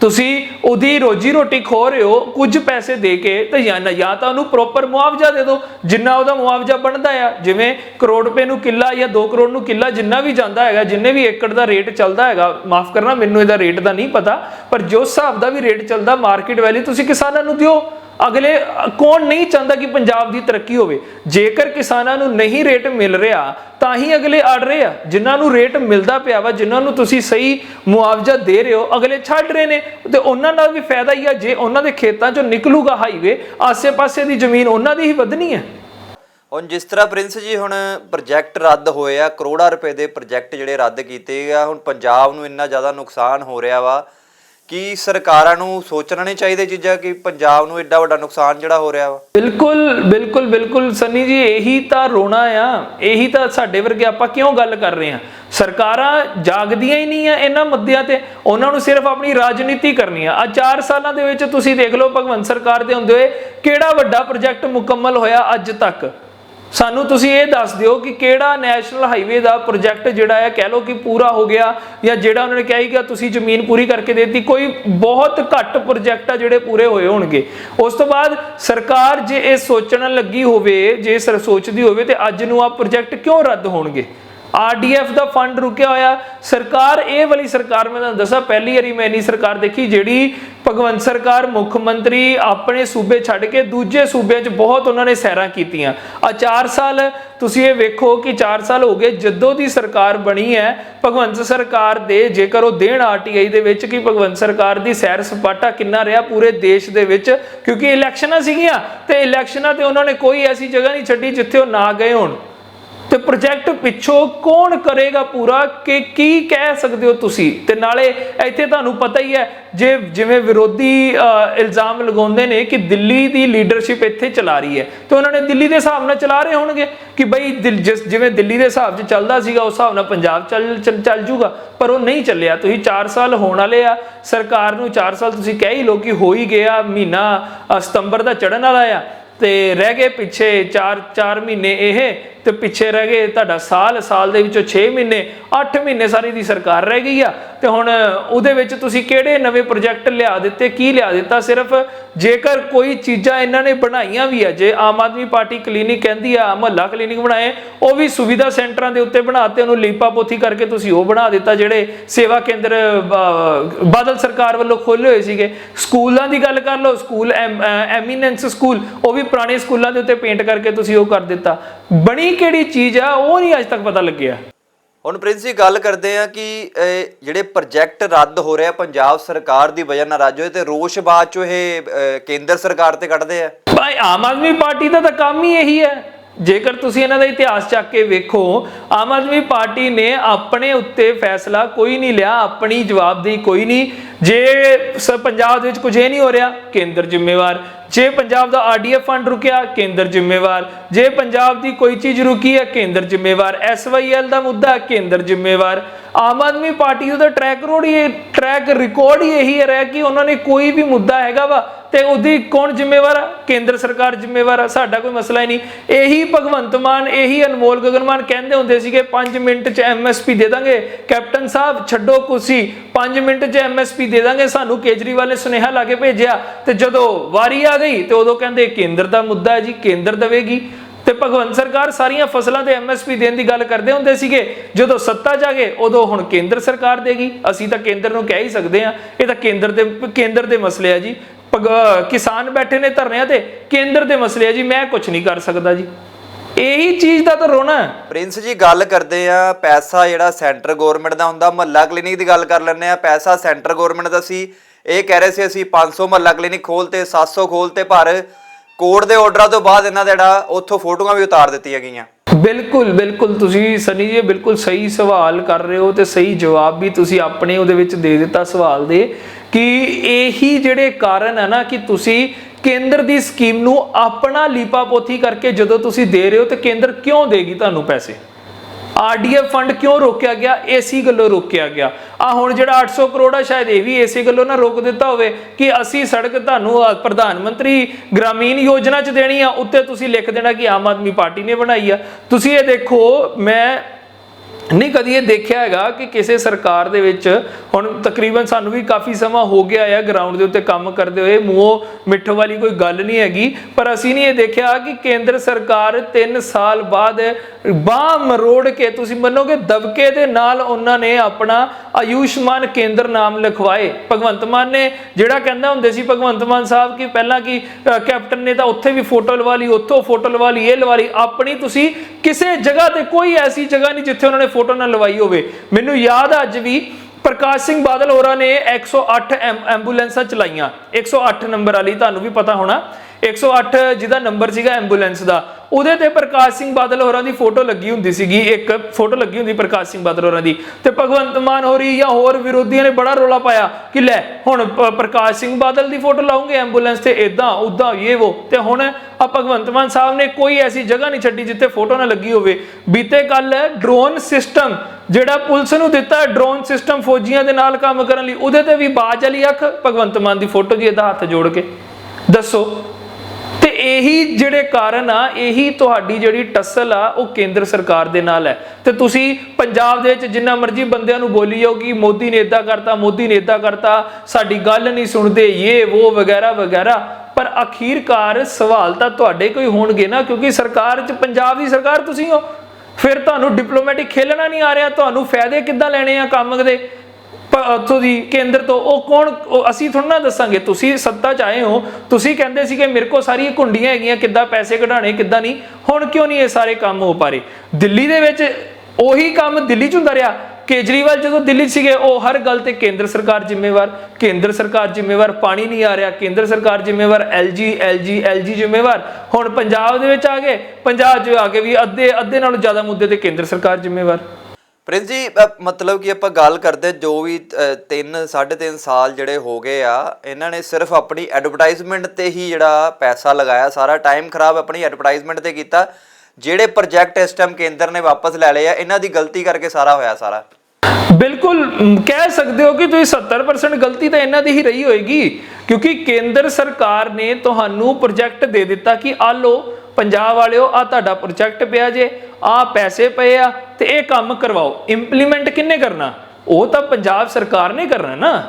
ਤੁਸੀਂ ਉਹਦੀ ਰੋਜੀ ਰੋਟੀ ਖੋ ਰਹੇ ਹੋ, ਕੁਝ ਪੈਸੇ ਦੇ ਕੇ ਤਾਂ ਜਾਂ ਜਾਂ ਤਾਂ ਉਹਨੂੰ ਪ੍ਰੋਪਰ ਮੁਆਵਜ਼ਾ ਦੇ ਦਿਓ, ਜਿੰਨਾ ਉਹਦਾ ਮੁਆਵਜ਼ਾ ਬਣਦਾ ਆ। ਜਿਵੇਂ ਕਰੋੜ ਰੁਪਏ ਨੂੰ ਕਿੱਲਾ ਜਾਂ 2 ਕਰੋੜ ਨੂੰ ਕਿੱਲਾ ਜਿੰਨਾ ਵੀ ਜਾਂਦਾ ਹੈਗਾ, ਜਿੰਨੇ ਵੀ ਏਕੜ ਦਾ ਰੇਟ ਚੱਲਦਾ ਹੈਗਾ, ਮਾਫ ਕਰਨਾ, ਮੈਨੂੰ ਇਹਦਾ ਰੇਟ ਦਾ ਨਹੀਂ ਪਤਾ, ਪਰ ਜੋ ਹਿਸਾਬ ਦਾ ਵੀ ਰੇਟ ਚੱਲਦਾ ਮਾਰਕੀਟ ਵੈਲਿਊ ਤੁਸੀਂ ਕਿਸਾਨਾਂ ਨੂੰ ਦਿਓ। ਅਗਲੇ, ਕੌਣ ਨਹੀਂ ਚਾਹੁੰਦਾ ਕਿ ਪੰਜਾਬ ਦੀ ਤਰੱਕੀ ਹੋਵੇ? ਜੇਕਰ ਕਿਸਾਨਾਂ ਨੂੰ ਨਹੀਂ ਰੇਟ ਮਿਲ ਰਿਹਾ, ਤਾਂ ਹੀ ਅਗਲੇ ਅੜ ਰਹੇ ਆ। ਜਿਨ੍ਹਾਂ ਨੂੰ ਰੇਟ ਮਿਲਦਾ ਪਿਆ ਵਾ, ਜਿਨ੍ਹਾਂ ਨੂੰ ਤੁਸੀਂ ਸਹੀ ਮੁਆਵਜ਼ਾ ਦੇ ਰਹੇ ਹੋ, ਅਗਲੇ ਛੱਡ ਰਹੇ ਨੇ। ਤੇ ਉਹਨਾਂ ਨਾਲ ਵੀ ਫਾਇਦਾ ਹੀ ਆ, ਜੇ ਉਹਨਾਂ ਦੇ ਖੇਤਾਂ ਚੋਂ ਨਿਕਲੂਗਾ ਹਾਈਵੇ ਆਸੇ-ਪਾਸੇ ਦੀ ਜ਼ਮੀਨ ਉਹਨਾਂ ਦੀ ਹੀ ਵਧਣੀ ਹੈ। ਹੁਣ ਜਿਸ ਤਰ੍ਹਾਂ ਪ੍ਰਿੰਸ ਜੀ ਹੁਣ ਪ੍ਰੋਜੈਕਟ ਰੱਦ ਹੋਏ ਆ, ਕਰੋੜਾਂ ਰੁਪਏ ਦੇ ਪ੍ਰੋਜੈਕਟ ਜਿਹੜੇ ਰੱਦ ਕੀਤੇ ਆ, ਹੁਣ ਪੰਜਾਬ ਨੂੰ ਇੰਨਾ ਜ਼ਿਆਦਾ ਨੁਕਸਾਨ ਹੋ ਰਿਹਾ ਵਾ ਕਿ ਸਰਕਾਰਾਂ ਨੂੰ ਸੋਚਣਾ ਨਹੀਂ ਚਾਹੀਦਾ ਚੀਜ਼ਾਂ ਕਿ ਪੰਜਾਬ ਨੂੰ ਐਡਾ ਵੱਡਾ ਨੁਕਸਾਨ ਜਿਹੜਾ ਹੋ ਰਿਹਾ ਵਾ? ਬਿਲਕੁਲ ਬਿਲਕੁਲ ਬਿਲਕੁਲ, ਸਨੀ ਜੀ, ਇਹੀ ਤਾਂ ਰੋਣਾ ਆ। ਇਹੀ ਤਾਂ ਸਾਡੇ ਵਰਗੇ ਆਪਾਂ ਕਿਉਂ ਗੱਲ ਕਰ ਰਹੇ ਆ ਸਰਕਾਰਾਂ ਜਾਗਦੀਆਂ ਹੀ ਨਹੀਂ ਆ ਇਹਨਾਂ ਮੁੱਦਿਆਂ ਤੇ। ਉਹਨਾਂ ਨੂੰ ਸਿਰਫ ਆਪਣੀ ਰਾਜਨੀਤੀ ਕਰਨੀ ਆ। ਆ 4 ਸਾਲਾਂ ਦੇ ਵਿੱਚ ਤੁਸੀਂ ਦੇਖ ਲਓ, ਭਗਵੰਤ ਸਰਕਾਰ ਦੇ ਹੁੰਦੇ ਹੋਏ ਕਿਹੜਾ ਵੱਡਾ ਪ੍ਰੋਜੈਕਟ ਮੁਕੰਮਲ ਹੋਇਆ ਅੱਜ ਤੱਕ? ਸਾਨੂੰ ਤੁਸੀਂ ਇਹ ਦੱਸ ਦਿਓ ਕਿ ਕਿਹੜਾ ਨੈਸ਼ਨਲ ਹਾਈਵੇ ਦਾ ਪ੍ਰੋਜੈਕਟ ਜਿਹੜਾ ਹੈ, ਕਹਿ ਲਓ ਕਿ ਪੂਰਾ ਹੋ ਗਿਆ ਜਾਂ ਜਿਹੜਾ ਉਹਨਾਂ ਨੇ ਕਿਹਾ ਸੀਗਾ ਤੁਸੀਂ ਜ਼ਮੀਨ ਪੂਰੀ ਕਰਕੇ ਦੇਤੀ, ਕੋਈ ਬਹੁਤ ਘੱਟ ਪ੍ਰੋਜੈਕਟ ਆ ਜਿਹੜੇ ਪੂਰੇ ਹੋਏ ਹੋਣਗੇ। ਉਸ ਤੋਂ ਬਾਅਦ ਸਰਕਾਰ ਜੇ ਇਹ ਸੋਚਣ ਲੱਗੀ ਹੋਵੇ, ਜੇ ਸਰ ਸੋਚਦੀ ਹੋਵੇ ਤੇ ਅੱਜ ਨੂੰ ਆ ਪ੍ਰੋਜੈਕਟ ਕਿਉਂ ਰੱਦ ਹੋਣਗੇ? ਆਰਡੀਐਫ ਦਾ ਫੰਡ ਰੁਕਿਆ ਹੋਇਆ। ਸਰਕਾਰ ਇਹ ਵਾਲੀ ਸਰਕਾਰ, ਮੈਂ ਤੁਹਾਨੂੰ ਦੱਸਾਂ, ਪਹਿਲੀ ਵਾਰੀ ਮੈਂ ਨਹੀਂ ਸਰਕਾਰ ਦੇਖੀ ਜਿਹੜੀ ਭਗਵੰਤ ਸਰਕਾਰ, ਮੁੱਖ ਮੰਤਰੀ ਆਪਣੇ ਸੂਬੇ ਛੱਡ ਕੇ ਦੂਜੇ ਸੂਬਿਆਂ 'ਚ ਬਹੁਤ ਉਹਨਾਂ ਨੇ ਸੈਰਾਂ ਕੀਤੀਆਂ। ਆ 4 ਸਾਲ ਤੁਸੀਂ ਇਹ ਵੇਖੋ ਕਿ 4 ਸਾਲ ਹੋ ਗਏ ਜਦੋਂ ਦੀ ਸਰਕਾਰ ਬਣੀ ਹੈ, ਭਗਵੰਤ ਸਰਕਾਰ ਦੇ ਜੇਕਰ ਉਹ ਦੇਣ ਆਰਟੀਆਈ ਦੇ ਵਿੱਚ ਕਿ ਭਗਵੰਤ ਸਰਕਾਰ ਦੀ ਸੈਰ ਸਪਾਟਾ ਕਿੰਨਾ ਰਿਹਾ ਪੂਰੇ ਦੇਸ਼ ਦੇ ਵਿੱਚ, ਕਿਉਂਕਿ ਇਲੈਕਸ਼ਨਾਂ ਸੀਗੀਆਂ ਤੇ ਇਲੈਕਸ਼ਨਾਂ ਤੇ ਉਹਨਾਂ ਨੇ ਕੋਈ ਐਸੀ ਜਗ੍ਹਾ ਨਹੀਂ ਛੱਡੀ ਜਿੱਥੇ ਉਹ ਨਾ ਗਏ ਹੋਣ। ਤੇ ਪ੍ਰੋਜੈਕਟ ਪਿੱਛੋਂ ਕੌਣ ਕਰੇਗਾ ਪੂਰਾ ਕਿ ਕੀ ਕਹਿ ਸਕਦੇ ਹੋ ਤੁਸੀਂ? ਤੇ ਨਾਲੇ ਇੱਥੇ ਤੁਹਾਨੂੰ ਪਤਾ ਹੀ ਹੈ, ਜੇ ਜਿਵੇਂ ਵਿਰੋਧੀ ਇਲਜ਼ਾਮ ਲਗਾਉਂਦੇ ਨੇ ਕਿ ਦਿੱਲੀ ਦੀ ਲੀਡਰਸ਼ਿਪ ਇੱਥੇ ਚਲਾ ਰਹੀ ਹੈ, ਤੇ ਉਹਨਾਂ ਨੇ ਦਿੱਲੀ ਦੇ ਹਿਸਾਬ ਨਾਲ ਚਲਾ ਰਹੇ ਹੋਣਗੇ ਕਿ ਬਈ ਜਿਵੇਂ ਦਿੱਲੀ ਦੇ ਹਿਸਾਬ 'ਚ ਚੱਲਦਾ ਸੀਗਾ, ਉਸ ਹਿਸਾਬ ਨਾਲ ਪੰਜਾਬ ਚੱਲ, ਚੱਲ- ਜੂਗਾ, ਪਰ ਉਹ ਨਹੀਂ ਚੱਲਿਆ। ਤੁਸੀਂ 4 ਸਾਲ ਹੋਣ ਵਾਲੇ ਆ, ਸਰਕਾਰ ਨੂੰ 4 ਸਾਲ ਤੁਸੀਂ ਕਹਿ ਹੀ ਲੋ ਕਿ ਹੋ ਹੀ ਗਿਆ, ਮਹੀਨਾ ਸਤੰਬਰ ਦਾ ਚੜਨ ਵਾਲਾ ਆ, ਤੇ ਰਹਿ ਗਏ ਪਿੱਛੇ 4 4 ਮਹੀਨੇ ਇਹ ਤੇ ਪਿੱਛੇ ਰਹਿ ਗਏ। ਤੁਹਾਡਾ ਸਾਲ ਸਾਲ ਦੇ ਵਿੱਚੋਂ 6 ਮਹੀਨੇ 8 ਮਹੀਨੇ ਸਾਰੀ ਦੀ ਸਰਕਾਰ ਰਹਿ ਗਈ ਆ। ਤੇ ਹੁਣ ਉਹਦੇ ਵਿੱਚ ਤੁਸੀਂ ਕਿਹੜੇ ਨਵੇਂ ਪ੍ਰੋਜੈਕਟ ਲਿਆ ਦਿੱਤੇ, ਕੀ ਲਿਆ ਦਿੱਤਾ? ਸਿਰਫ ਜੇਕਰ ਕੋਈ ਚੀਜ਼ਾਂ ਇਹਨਾਂ ਨੇ ਬਣਾਈਆਂ ਵੀ ਆ, ਜੇ ਆਮ ਆਦਮੀ ਪਾਰਟੀ ਕਲੀਨਿਕ ਕਹਿੰਦੀ ਆ, ਮਹੱਲਾ ਕਲੀਨਿਕ ਬਣਾਏ, ਉਹ ਵੀ ਸੁਵਿਧਾ ਸੈਂਟਰਾਂ ਦੇ ਉੱਤੇ ਬਣਾਤੇ ਉਹਨੂੰ ਲੀਪਾ ਪੋਥੀ ਕਰਕੇ ਤੁਸੀਂ ਉਹ ਬਣਾ ਦਿੱਤਾ, ਜਿਹੜੇ ਸੇਵਾ ਕੇਂਦਰ ਬਾਦਲ ਸਰਕਾਰ ਵੱਲੋਂ ਖੋਲ੍ਹੇ ਹੋਏ ਸੀਗੇ। ਸਕੂਲਾਂ ਦੀ ਗੱਲ ਕਰ ਲਓ, ਸਕੂਲ ਐਮੀਨੈਂਸ ਸਕੂਲ, ਉਹ ਵੀ ਪੁਰਾਣੇ ਸਕੂਲਾਂ ਦੇ ਉੱਤੇ ਪੇਂਟ ਕਰਕੇ ਤੁਸੀਂ ਉਹ ਕਰ ਦਿੱਤਾ। ਬਣੀ ਕਿਹੜੀ ਚੀਜ਼ ਆ ਉਹ ਨਹੀਂ ਅੱਜ ਤੱਕ ਪਤਾ ਲੱਗਿਆ। ਹੁਣ ਪ੍ਰਿੰਸ ਜੀ ਗੱਲ ਕਰਦੇ ਆ ਕਿ ਜਿਹੜੇ ਪ੍ਰੋਜੈਕਟ ਰੱਦ ਹੋ ਰਿਹਾ ਪੰਜਾਬ ਸਰਕਾਰ ਦੀ ਵਜ੍ਹਾ ਨਾਲ ਹੋਏ ਤੇ ਰੋਸ਼ ਬਾਅਦ ਚੋਂ ਇਹ ਕੇਂਦਰ ਸਰਕਾਰ ਤੇ ਕੱਢਦੇ ਆ। ਭਾਈ ਆਮ ਆਦਮੀ ਪਾਰਟੀ ਦਾ ਤਾਂ ਕੰਮ ਹੀ ਇਹੀ ਹੈ। ਜੇਕਰ ਤੁਸੀਂ ਇਹਨਾਂ ਦਾ ਇਤਿਹਾਸ ਚੱਕ ਕੇ ਵੇਖੋ, ਆਮ ਆਦਮੀ ਪਾਰਟੀ ਨੇ ਆਪਣੇ ਉੱਤੇ ਫੈਸਲਾ ਕੋਈ ਨਹੀਂ ਲਿਆ, ਆਪਣੀ ਜਵਾਬਦੇਹੀ ਕੋਈ ਨਹੀਂ। ਜੇ ਪੰਜਾਬ ਦੇ ਵਿੱਚ ਕੁਝ ਇਹ ਨਹੀਂ ਹੋ ਰਿਹਾ, ਕੇਂਦਰ ਜ਼ਿੰਮੇਵਾਰ। ਜੇ ਪੰਜਾਬ ਦਾ ਆਰਡੀਐਫ ਫੰਡ ਰੁਕਿਆ, ਕੇਂਦਰ ਜ਼ਿੰਮੇਵਾਰ। ਜੇ ਪੰਜਾਬ ਦੀ ਕੋਈ ਚੀਜ਼ ਰੁਕੀ ਹੈ, ਕੇਂਦਰ ਜ਼ਿੰਮੇਵਾਰ। ਐਸਵਾਈਐਲ ਦਾ ਮੁੱਦਾ, ਕੇਂਦਰ ਜ਼ਿੰਮੇਵਾਰ। ਆਮ ਆਦਮੀ ਪਾਰਟੀ ਦਾ ਟਰੈਕ ਰੋਡ ਹੀ ਟਰੈਕ ਰਿਕਾਰਡ ਹੀ ਇਹੀ ਹੈ, ਰਿਹਾ ਕਿ ਉਹਨਾਂ ਨੇ ਕੋਈ ਵੀ ਮੁੱਦਾ ਹੈਗਾ ਵਾ ਤੇ ਉਹਦੀ ਕੌਣ ਜ਼ਿੰਮੇਵਾਰ ਆ? ਕੇਂਦਰ ਸਰਕਾਰ ਜ਼ਿੰਮੇਵਾਰ ਆ, ਸਾਡਾ ਕੋਈ ਮਸਲਾ ਹੀ ਨਹੀਂ। ਇਹੀ ਭਗਵੰਤ ਮਾਨ, ਇਹੀ ਅਨਮੋਲ ਗਗਨ ਮਾਨ ਕਹਿੰਦੇ ਹੁੰਦੇ ਸੀਗੇ 5 ਮਿੰਟ 'ਚ ਐਮਐਸਪੀ ਦੇ ਦਾਂਗੇ। ਕੈਪਟਨ ਸਾਹਿਬ, ਛੱਡੋ ਕੁਸੀ 5 ਮਿੰਟ 'ਚ ਐਮਐਸਪੀ ਦੇ ਦਾਂਗੇ। ਸਾਨੂੰ ਕੇਜਰੀਵਾਲ ਨੇ ਸੁਨੇਹਾ ਲਾ ਕੇ ਭੇਜਿਆ। ਤੇ ਜਦੋਂ ਵਾਰੀ ਆ ਗਈ, ਤੇ ਉਦੋਂ ਕਹਿੰਦੇ, ਕੇਂਦਰ ਦਾ ਮੁੱਦਾ ਹੈ ਜੀ, ਕੇਂਦਰ ਦੇਵੇਗੀ। ਤੇ ਭਗਵੰਤ ਸਰਕਾਰ ਸਾਰੀਆਂ ਫਸਲਾਂ ਤੇ ਐਮਐਸਪੀ ਦੇਣ ਦੀ ਗੱਲ ਕਰਦੇ ਹੁੰਦੇ ਸੀਗੇ। ਜਦੋਂ ਸੱਤਾ ਜਾ ਗਏ ਉਦੋਂ ਹੁਣ ਕੇਂਦਰ ਸਰਕਾਰ ਦੇਗੀ। ਅਸੀਂ ਤਾਂ ਕੇਂਦਰ ਨੂੰ ਕਹਿ ਹੀ ਸਕਦੇ ਆ ਇਹ ਤਾਂ ਕੇਂਦਰ ਦੇ ਕੇਂਦਰ ਦੇ ਮਸਲੇ ਆ ਜੀ। ਕਿਸਾਨ ਬੈਠੇ ਨੇ ਧਰਨਿਆਂ ਤੇ, ਕੇਂਦਰ ਦੇ ਮਸਲੇ ਆ ਜੀ, ਮੈਂ ਕੁਝ ਨਹੀਂ ਕਰ ਸਕਦਾ ਜੀ। ਇਹੀ ਚੀਜ਼ ਦਾ ਤਾਂ ਰੋਣਾ। ਪ੍ਰਿੰਸ ਜੀ, ਗੱਲ ਕਰਦੇ ਆ, ਪੈਸਾ ਜਿਹੜਾ ਸੈਂਟਰ ਗਵਰਨਮੈਂਟ ਦਾ ਹੁੰਦਾ, ਮਹੱਲਾ ਕਲੀਨਿਕ ਦੀ ਗੱਲ ਕਰ ਲੈਂਦੇ ਆ, ਪੈਸਾ ਸੈਂਟਰ ਗਵਰਨਮੈਂਟ ਦਾ ਸੀ। ਇਹ ਕਹਿ ਰਹੇ ਸੀ ਅਸੀਂ 500 ਮਹੱਲਾ ਕਲੀਨਿਕ ਖੋਲਤੇ 700 ਖੋਲਤੇ ਪਰ ਕੋਰਟ ਦੇ ਆਰਡਰਾਂ ਤੋਂ ਬਾਅਦ ਇਹਨਾਂ ਦਾ ਜਿਹੜਾ, ਉੱਥੋਂ ਫੋਟੋਆਂ ਵੀ ਉਤਾਰ ਦਿੱਤੀਆਂ ਗਈਆਂ। ਬਿਲਕੁਲ ਬਿਲਕੁਲ, ਤੁਸੀਂ ਸਨੀ ਜੀ ਬਿਲਕੁਲ ਸਹੀ ਸਵਾਲ ਕਰ ਰਹੇ ਹੋ ਤੇ ਸਹੀ ਜਵਾਬ ਵੀ ਤੁਸੀਂ ਆਪਣੇ ਉਹਦੇ ਵਿੱਚ ਦੇ ਦਿੱਤਾ ਸਵਾਲ ਦੇ ਕਿ ਇਹੀ ਜਿਹੜੇ ਕਾਰਨ ਹੈ ਨਾ ਕਿ ਤੁਸੀਂ ਕੇਂਦਰ ਦੀ ਸਕੀਮ ਨੂੰ ਆਪਣਾ ਲੀਪਾਪੋਥੀ ਕਰਕੇ ਜਦੋਂ ਤੁਸੀਂ ਦੇ ਰਹੇ ਹੋ ਤੇ ਕੇਂਦਰ ਕਿਉਂ ਦੇਗੀ ਤੁਹਾਨੂੰ ਪੈਸੇ? ਆਰਡੀਐਫ ਫੰਡ ਕਿਉਂ ਰੋਕਿਆ ਗਿਆ? ਏਸੀ ਗੱਲੋਂ ਰੋਕਿਆ ਗਿਆ। ਆ ਹੁਣ ਜਿਹੜਾ 800 ਕਰੋੜ ਆ, ਸ਼ਾਇਦ ਇਹ ਵੀ ਏਸੀ ਗੱਲੋਂ ਨਾ ਰੋਕ ਦਿੱਤਾ ਹੋਵੇ ਕਿ ਅਸੀਂ ਸੜਕ ਤੁਹਾਨੂੰ ਪ੍ਰਧਾਨ ਮੰਤਰੀ ਗ੍ਰਾਮੀਣ ਯੋਜਨਾ ਚ ਦੇਣੀ ਆ, ਉੱਤੇ ਤੁਸੀਂ ਲਿਖ ਦੇਣਾ ਕਿ ਆਮ ਆਦਮੀ ਪਾਰਟੀ ਨੇ ਬਣਾਈ ਆ। ਤੁਸੀਂ ਇਹ ਦੇਖੋ, ਮੈਂ ਨਹੀਂ, ਕਦੀ ਇਹ ਦੇਖਿਆ ਹੈਗਾ ਕਿ ਕਿਸੇ ਸਰਕਾਰ ਦੇ ਵਿੱਚ ਹੁਣ ਤਕਰੀਬਨ ਸਾਨੂੰ ਵੀ ਕਾਫੀ ਸਮਾਂ ਹੋ ਗਿਆ ਆ ਗਰਾਊਂਡ ਦੇ ਉੱਤੇ ਕੰਮ ਕਰਦੇ ਹੋਏ, ਮੂੰਹੋਂ ਮਿੱਠ ਵਾਲੀ ਕੋਈ ਗੱਲ ਨਹੀਂ ਹੈਗੀ, ਪਰ ਅਸੀਂ ਨਹੀਂ ਇਹ ਦੇਖਿਆ ਕਿ ਕੇਂਦਰ ਸਰਕਾਰ 3 ਸਾਲ ਬਾਅਦ ਬਾਹ ਮਰੋੜ ਕੇ, ਤੁਸੀਂ ਮੰਨੋਗੇ ਦਬਕੇ ਦੇ ਨਾਲ ਉਹਨਾਂ ਨੇ ਆਪਣਾ ਆਯੁਸ਼ਮਾਨ ਕੇਂਦਰ ਨਾਮ ਲਿਖਵਾਏ। ਭਗਵੰਤ ਮਾਨ ਨੇ ਜਿਹੜਾ ਕਹਿੰਦਾ ਹੁੰਦੇ ਸੀ ਭਗਵੰਤ ਮਾਨ ਸਾਹਿਬ ਕਿ ਪਹਿਲਾਂ ਕਿ ਕੈਪਟਨ ਨੇ ਤਾਂ ਉੱਥੇ ਵੀ ਫੋਟੋ ਲਵਾ ਲਈ, ਉੱਥੋਂ ਫੋਟੋ ਲਵਾ ਲਈ, ਇਹ ਲਵਾ ਲਈ। ਆਪਣੀ ਤੁਸੀਂ ਕਿਸੇ ਜਗ੍ਹਾ ਤੇ ਕੋਈ ਐਸੀ ਜਗ੍ਹਾ ਨਹੀਂ ਜਿੱਥੇ ਉਹਨਾਂ ਨੇ ਫੋਟੋ ਨਾ ਲਵਾਈ ਹੋਵੇ। ਮੈਨੂੰ ਯਾਦ ਆ ਅੱਜ ਵੀ ਪ੍ਰਕਾਸ਼ ਸਿੰਘ ਬਾਦਲ ਹੋਰਾਂ ਨੇ 108 ਐਮ- ਐਂਬੂਲੈਂਸਾਂ ਚਲਾਈਆਂ। 108 ਨੰਬਰ ਵਾਲੀ, ਤੁਹਾਨੂੰ ਵੀ ਪਤਾ ਹੋਣਾ। 108 ਜਿਹਦਾ ਨੰਬਰ ਸੀਗਾ ਐਂਬੂਲੈਂਸ ਦਾ, ਉਹਦੇ ਤੇ ਪ੍ਰਕਾਸ਼ ਸਿੰਘ ਬਾਦਲ ਹੋਰਾਂ ਦੀ ਫੋਟੋ ਲੱਗੀ ਹੁੰਦੀ ਸੀਗੀ, ਇੱਕ ਫੋਟੋ ਲੱਗੀ ਹੁੰਦੀ ਪ੍ਰਕਾਸ਼ ਸਿੰਘ ਬਾਦਲ ਹੋਰਾਂ ਦੀ। ਤੇ ਭਗਵੰਤ ਮਾਨ ਹੋਰੀ ਜਾਂ ਹੋਰ ਵਿਰੋਧੀਆਂ ਨੇ ਬੜਾ ਰੋਲਾ ਪਾਇਆ ਕਿ ਲੈ, ਹੁਣ ਪ੍ਰਕਾਸ਼ ਸਿੰਘ ਬਾਦਲ ਦੀ ਫੋਟੋ ਲਾਉਂਗੇ ਐਂਬੂਲੈਂਸ ਤੇ ਇਦਾਂ ਉਦਾਂ ਇਹ ਉਹ ਤੇ ਹੁਣ ਆ ਭਗਵੰਤ ਮਾਨ ਸਾਹਿਬ ਨੇ ਕੋਈ ਐਸੀ ਜਗ੍ਹਾ ਨਹੀਂ ਛੱਡੀ ਜਿੱਥੇ ਫੋਟੋ ਨਾ ਲੱਗੀ ਹੋਵੇ। ਬੀਤੇ ਕੱਲ ਡਰੋਨ ਸਿਸਟਮ, ਜਿਹੜਾ ਪੁਲਿਸ ਨੂੰ ਦਿੱਤਾ ਡਰੋਨ ਸਿਸਟਮ ਫੌਜੀਆਂ ਦੇ ਨਾਲ ਕੰਮ ਕਰਨ ਲਈ, ਉਹਦੇ ਤੇ ਵੀ ਬਾਜ ਵਾਲੀ ਅੱਖ ਭਗਵੰਤ ਮਾਨ ਦੀ ਫੋਟੋ ਜੀ ਇਹਦਾ ਹੱਥ ਜੋੜ ਕੇ। ਦੱਸੋ। ਤੇ ਇਹੀ ਜਿਹੜੇ ਕਾਰਨ ਆ, ਇਹੀ ਤੁਹਾਡੀ ਜਿਹੜੀ ਟੱਸਲ ਆ, ਉਹ ਕੇਂਦਰ ਸਰਕਾਰ ਦੇ ਨਾਲ ਹੈ। ਤੇ ਤੁਸੀਂ ਪੰਜਾਬ ਦੇ ਵਿੱਚ ਜਿੰਨਾ ਮਰਜ਼ੀ ਬੰਦਿਆਂ ਨੂੰ ਬੋਲੀ ਜਾਓ ਕਿ ਮੋਦੀ ਨੇ ਇਦਾਂ ਕਰਤਾ, ਮੋਦੀ ਨੇ ਇਦਾਂ ਕਰਤਾ, ਸਾਡੀ ਗੱਲ ਨਹੀਂ ਸੁਣਦੇ, ਇਹ ਉਹ ਵਗੈਰਾ ਵਗੈਰਾ। ਪਰ ਅਖੀਰਕਾਰ ਸਵਾਲ ਤਾਂ ਤੁਹਾਡੇ ਕੋਈ ਹੋਣਗੇ ਨਾ, ਕਿਉਂਕਿ ਸਰਕਾਰ 'ਚ, ਪੰਜਾਬ ਦੀ ਸਰਕਾਰ ਤੁਸੀਂ ਹੋ। ਫਿਰ ਤੁਹਾਨੂੰ ਡਿਪਲੋਮੈਟਿਕ ਖੇਲਣਾ ਨਹੀਂ ਆ ਰਿਹਾ, ਤੁਹਾਨੂੰ ਫਾਇਦੇ ਕਿੱਦਾਂ ਲੈਣੇ ਆ ਕੰਮ ਦੇ? ਉੱਥੋਂ ਦੀ ਕੇਂਦਰ ਤੋਂ ਉਹ ਕੌਣ ਅਸੀਂ ਥੋੜਾ ਨਾ ਦੱਸਾਂਗੇ, ਤੁਸੀਂ ਸੱਤਾ ਚ ਆਏ ਹੋ, ਤੁਸੀਂ ਕਹਿੰਦੇ ਸੀ ਕਿ ਮੇਰੇ ਕੋਲ ਸਾਰੀਆਂ ਕੁੰਡੀਆਂ ਹੈਗੀਆਂ, ਕਿੱਦਾਂ ਪੈਸੇ ਕਢਾਣੇ ਕਿੱਦਾਂ ਨਹੀਂ, ਹੁਣ ਕਿਉਂ ਨਹੀਂ ਇਹ ਸਾਰੇ ਕੰਮ ਹੋ ਪਾ ਦਿੱਲੀ ਦੇ ਵਿੱਚ ਉਹੀ ਕੰਮ ਦਿੱਲੀ ਚ ਹੁੰਦਾ ਰਿਹਾ, ਕੇਜਰੀਵਾਲ ਜਦੋਂ ਦਿੱਲੀ ਸੀਗੇ, ਉਹ ਹਰ ਗੱਲ ਤੇ ਕੇਂਦਰ ਸਰਕਾਰ ਜ਼ਿੰਮੇਵਾਰ, ਕੇਂਦਰ ਸਰਕਾਰ ਜ਼ਿੰਮੇਵਾਰ, ਪਾਣੀ ਨਹੀਂ ਆ ਰਿਹਾ, ਕੇਂਦਰ ਸਰਕਾਰ ਜ਼ਿੰਮੇਵਾਰ, ਐਲਜੀ ਐਲਜੀ ਐਲਜੀ ਜ਼ਿੰਮੇਵਾਰ, ਹੁਣ ਪੰਜਾਬ ਦੇ ਵਿੱਚ ਆ ਗਏ, ਪੰਜਾਬ 'ਚ ਆ ਕੇ ਵੀ ਅੱਧੇ ਅੱਧੇ ਨਾਲੋਂ ਜ਼ਿਆਦਾ ਮੁੱਦੇ ਤੇ ਕੇਂਦਰ ਸਰਕਾਰ ਜ਼ਿੰਮੇਵਾਰ। ਪ੍ਰਿੰਸ ਜੀ ਮਤਲਬ ਕਿ ਆਪਾਂ ਗੱਲ ਕਰਦੇ ਜੋ ਵੀ 3 3.5 ਸਾਲ ਜਿਹੜੇ ਹੋ ਗਏ ਆ, ਇਹਨਾਂ ਨੇ ਸਿਰਫ ਆਪਣੀ ਐਡਵਰਟਾਈਜ਼ਮੈਂਟ ਤੇ ਹੀ ਜਿਹੜਾ ਪੈਸਾ ਲਗਾਇਆ, ਸਾਰਾ ਟਾਈਮ ਖਰਾਬ ਆਪਣੀ ਐਡਵਰਟਾਈਜ਼ਮੈਂਟ ਤੇ ਕੀਤਾ। ਜਿਹੜੇ ਪ੍ਰੋਜੈਕਟ ਇਸ ਟਾਈਮ ਕੇਂਦਰ ਨੇ ਵਾਪਸ ਲੈ ਲਏ ਆ, ਇਹਨਾਂ ਦੀ ਗਲਤੀ ਕਰਕੇ ਸਾਰਾ ਹੋਇਆ ਸਾਰਾ। ਬਿਲਕੁਲ ਕਹਿ ਸਕਦੇ ਹੋ ਕਿ ਤੁਸੀਂ 70% ਗਲਤੀ ਤਾਂ ਇਹਨਾਂ ਦੀ ਹੀ ਰਹੀ ਹੋਏਗੀ, ਕਿਉਂਕਿ ਕੇਂਦਰ ਸਰਕਾਰ ਨੇ ਤੁਹਾਨੂੰ ਪ੍ਰੋਜੈਕਟ ਦੇ ਦਿੱਤਾ ਕਿ ਆ ਲਓ ਪੰਜਾਬ ਵਾਲਿਓ ਆ ਤੁਹਾਡਾ ਪ੍ਰੋਜੈਕਟ ਪਿਆ ਜੇ ਆ ਪੈਸੇ ਪਏ ਆ, ਤੇ ਇਹ ਕੰਮ ਕਰਵਾਓ। ਇੰਪਲੀਮੈਂਟ ਕਿੰਨੇ ਕਰਨਾ? ਉਹ ਤਾਂ ਪੰਜਾਬ ਸਰਕਾਰ ਨੇ ਕਰਨਾ ਨਾ।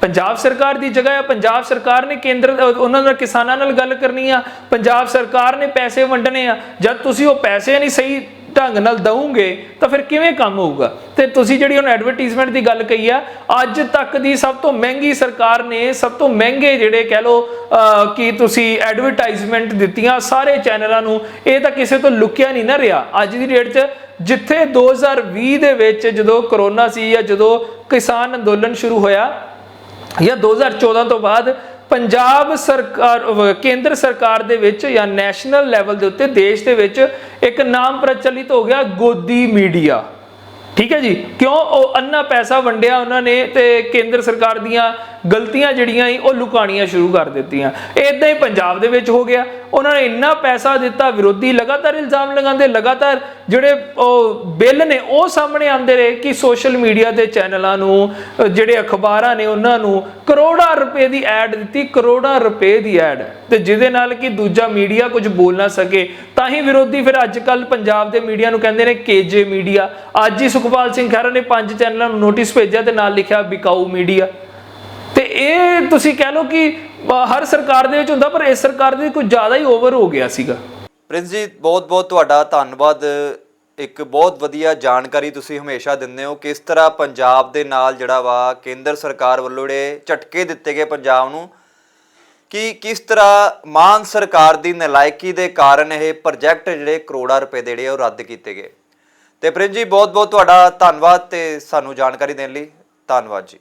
ਪੰਜਾਬ ਸਰਕਾਰ ਦੀ ਜਗ੍ਹਾ ਆ, ਪੰਜਾਬ ਸਰਕਾਰ ਨੇ ਕੇਂਦਰ, ਉਹਨਾਂ ਨਾਲ ਕਿਸਾਨਾਂ ਨਾਲ ਗੱਲ ਕਰਨੀ ਆ। ਪੰਜਾਬ ਸਰਕਾਰ ਨੇ ਪੈਸੇ ਵੰਡਣੇ ਆ। ਜਦ ਤੁਸੀਂ ਉਹ ਪੈਸੇ ਨਹੀਂ ਸਹੀ ਢੰਗ ਨਾਲ ਦਵੋਗੇ ਤਾਂ ਫਿਰ ਕਿਵੇਂ ਕੰਮ ਹੋਊਗਾ? ਤੇ ਤੁਸੀਂ ਜਿਹੜੀ ਹੁਣ ਐਡਵਰਟਾਈਜ਼ਮੈਂਟ ਦੀ ਗੱਲ ਕਹੀ ਆ, ਅੱਜ ਤੱਕ ਦੀ ਸਭ ਤੋਂ ਮਹਿੰਗੀ ਸਰਕਾਰ ਨੇ ਸਭ ਤੋਂ ਮਹਿੰਗੇ ਜਿਹੜੇ ਕਹਿ ਲੋ ਕਿ ਤੁਸੀਂ ਐਡਵਰਟਾਈਜ਼ਮੈਂਟ ਦਿੱਤੀਆਂ ਸਾਰੇ ਚੈਨਲਾਂ ਨੂੰ, ਇਹ ਤਾਂ ਕਿਸੇ ਤੋਂ ਲੁਕਿਆ ਨਹੀਂ ਨਾ ਰਿਹਾ। ਅੱਜ ਦੀ ਡੇਟ 'ਚ ਜਿੱਥੇ 2020 ਦੇ ਵਿੱਚ ਜਦੋਂ ਕਰੋਨਾ ਸੀ ਜਾਂ ਜਦੋਂ ਕਿਸਾਨ ਅੰਦੋਲਨ ਸ਼ੁਰੂ ਹੋਇਆ ਜਾਂ 2014 ਤੋਂ ਬਾਅਦ ਪੰਜਾਬ ਸਰਕਾਰ ਕੇਂਦਰ ਸਰਕਾਰ ਦੇ ਵਿੱਚ ਜਾਂ ਨੈਸ਼ਨਲ ਲੈਵਲ ਦੇ ਉੱਤੇ ਦੇਸ਼ ਦੇ ਵਿੱਚ ਇੱਕ ਨਾਮ ਪ੍ਰਚਲਿਤ ਹੋ ਗਿਆ ਗੋਦੀ ਮੀਡੀਆ। ਠੀਕ ਹੈ ਜੀ? ਕਿਉਂ? ਉਹ ਅੰਨਾ ਪੈਸਾ ਵੰਡਿਆ ਉਹਨਾਂ ਨੇ ਤੇ ਕੇਂਦਰ ਸਰਕਾਰ ਦੀਆਂ ਗਲਤੀਆਂ ਜਿਹੜੀਆਂ ਸੀ, ਉਹ ਲੁਕਾਣੀਆਂ ਸ਼ੁਰੂ ਕਰ ਦਿੱਤੀਆਂ। ਇਦਾਂ ਹੀ ਪੰਜਾਬ ਦੇ ਵਿੱਚ ਹੋ ਗਿਆ। ਉਹਨਾਂ ਨੇ ਇੰਨਾ ਪੈਸਾ ਦਿੱਤਾ, ਵਿਰੋਧੀ ਲਗਾਤਾਰ ਇਲਜ਼ਾਮ ਲਗਾਉਂਦੇ, ਲਗਾਤਾਰ ਜਿਹੜੇ ਉਹ ਬਿੱਲ ਨੇ, ਉਹ ਸਾਹਮਣੇ ਆਉਂਦੇ ਰਹੇ ਕਿ ਸੋਸ਼ਲ ਮੀਡੀਆ ਦੇ ਚੈਨਲਾਂ ਨੂੰ ਜਿਹੜੇ ਅਖਬਾਰਾਂ ਨੇ ਉਹਨਾਂ ਨੂੰ ਕਰੋੜਾਂ ਰੁਪਏ ਦੀ ਐਡ ਦਿੱਤੀ, ਕਰੋੜਾਂ ਰੁਪਏ ਦੀ ਐਡ। ਤੇ ਜਿਹਦੇ ਨਾਲ ਕਿ ਦੂਜਾ ਮੀਡੀਆ ਕੁਝ ਬੋਲ ਨਾ ਸਕੇ। ਤਾਂ ਹੀ ਵਿਰੋਧੀ ਫਿਰ ਅੱਜ ਕੱਲ ਪੰਜਾਬ ਦੇ ਮੀਡੀਆ ਨੂੰ ਕਹਿੰਦੇ ਨੇ ਕੇਜੇ ਮੀਡੀਆ। ਅੱਜ ਹੀ ਸੁਖਪਾਲ ਸਿੰਘ ਖਹਿਰਾ ਨੇ ਪੰਜ ਚੈਨਲਾਂ ਨੂੰ ਨੋਟਿਸ ਭੇਜਿਆ ਤੇ ਨਾਲ ਲਿਖਿਆ ਬਿਕਾਊ ਮੀਡੀਆ। ਇਹ ਤੁਸੀਂ ਕਹਿ ਲਓ ਕਿ ਹਰ ਸਰਕਾਰ ਦੇ ਵਿੱਚ ਹੁੰਦਾ, ਪਰ ਇਸ ਸਰਕਾਰ ਦੇ ਕੁਝ ਜ਼ਿਆਦਾ ਹੀ ਓਵਰ ਹੋ ਗਿਆ ਸੀਗਾ। ਪ੍ਰਿੰਸ ਜੀ ਬਹੁਤ ਬਹੁਤ ਤੁਹਾਡਾ ਧੰਨਵਾਦ। ਇੱਕ ਬਹੁਤ ਵਧੀਆ ਜਾਣਕਾਰੀ ਤੁਸੀਂ ਹਮੇਸ਼ਾ ਦਿੰਦੇ ਹੋ, ਕਿਸ ਤਰ੍ਹਾਂ ਪੰਜਾਬ ਦੇ ਨਾਲ ਜਿਹੜਾ ਵਾ ਕੇਂਦਰ ਸਰਕਾਰ ਵੱਲੋਂ ਜਿਹੜੇ ਝਟਕੇ ਦਿੱਤੇ ਗਏ ਪੰਜਾਬ ਨੂੰ, ਕਿ ਕਿਸ ਤਰ੍ਹਾਂ ਮਾਨ ਸਰਕਾਰ ਦੀ ਨਲਾਇਕੀ ਦੇ ਕਾਰਨ ਇਹ ਪ੍ਰੋਜੈਕਟ ਜਿਹੜੇ ਕਰੋੜਾਂ ਰੁਪਏ ਦੇ ਜਿਹੜੇ ਉਹ ਰੱਦ ਕੀਤੇ ਗਏ। ਤੇ ਪ੍ਰਿੰਸ ਜੀ ਬਹੁਤ ਬਹੁਤ ਤੁਹਾਡਾ ਧੰਨਵਾਦ ਤੇ ਸਾਨੂੰ ਜਾਣਕਾਰੀ ਦੇਣ ਲਈ। ਧੰਨਵਾਦ ਜੀ।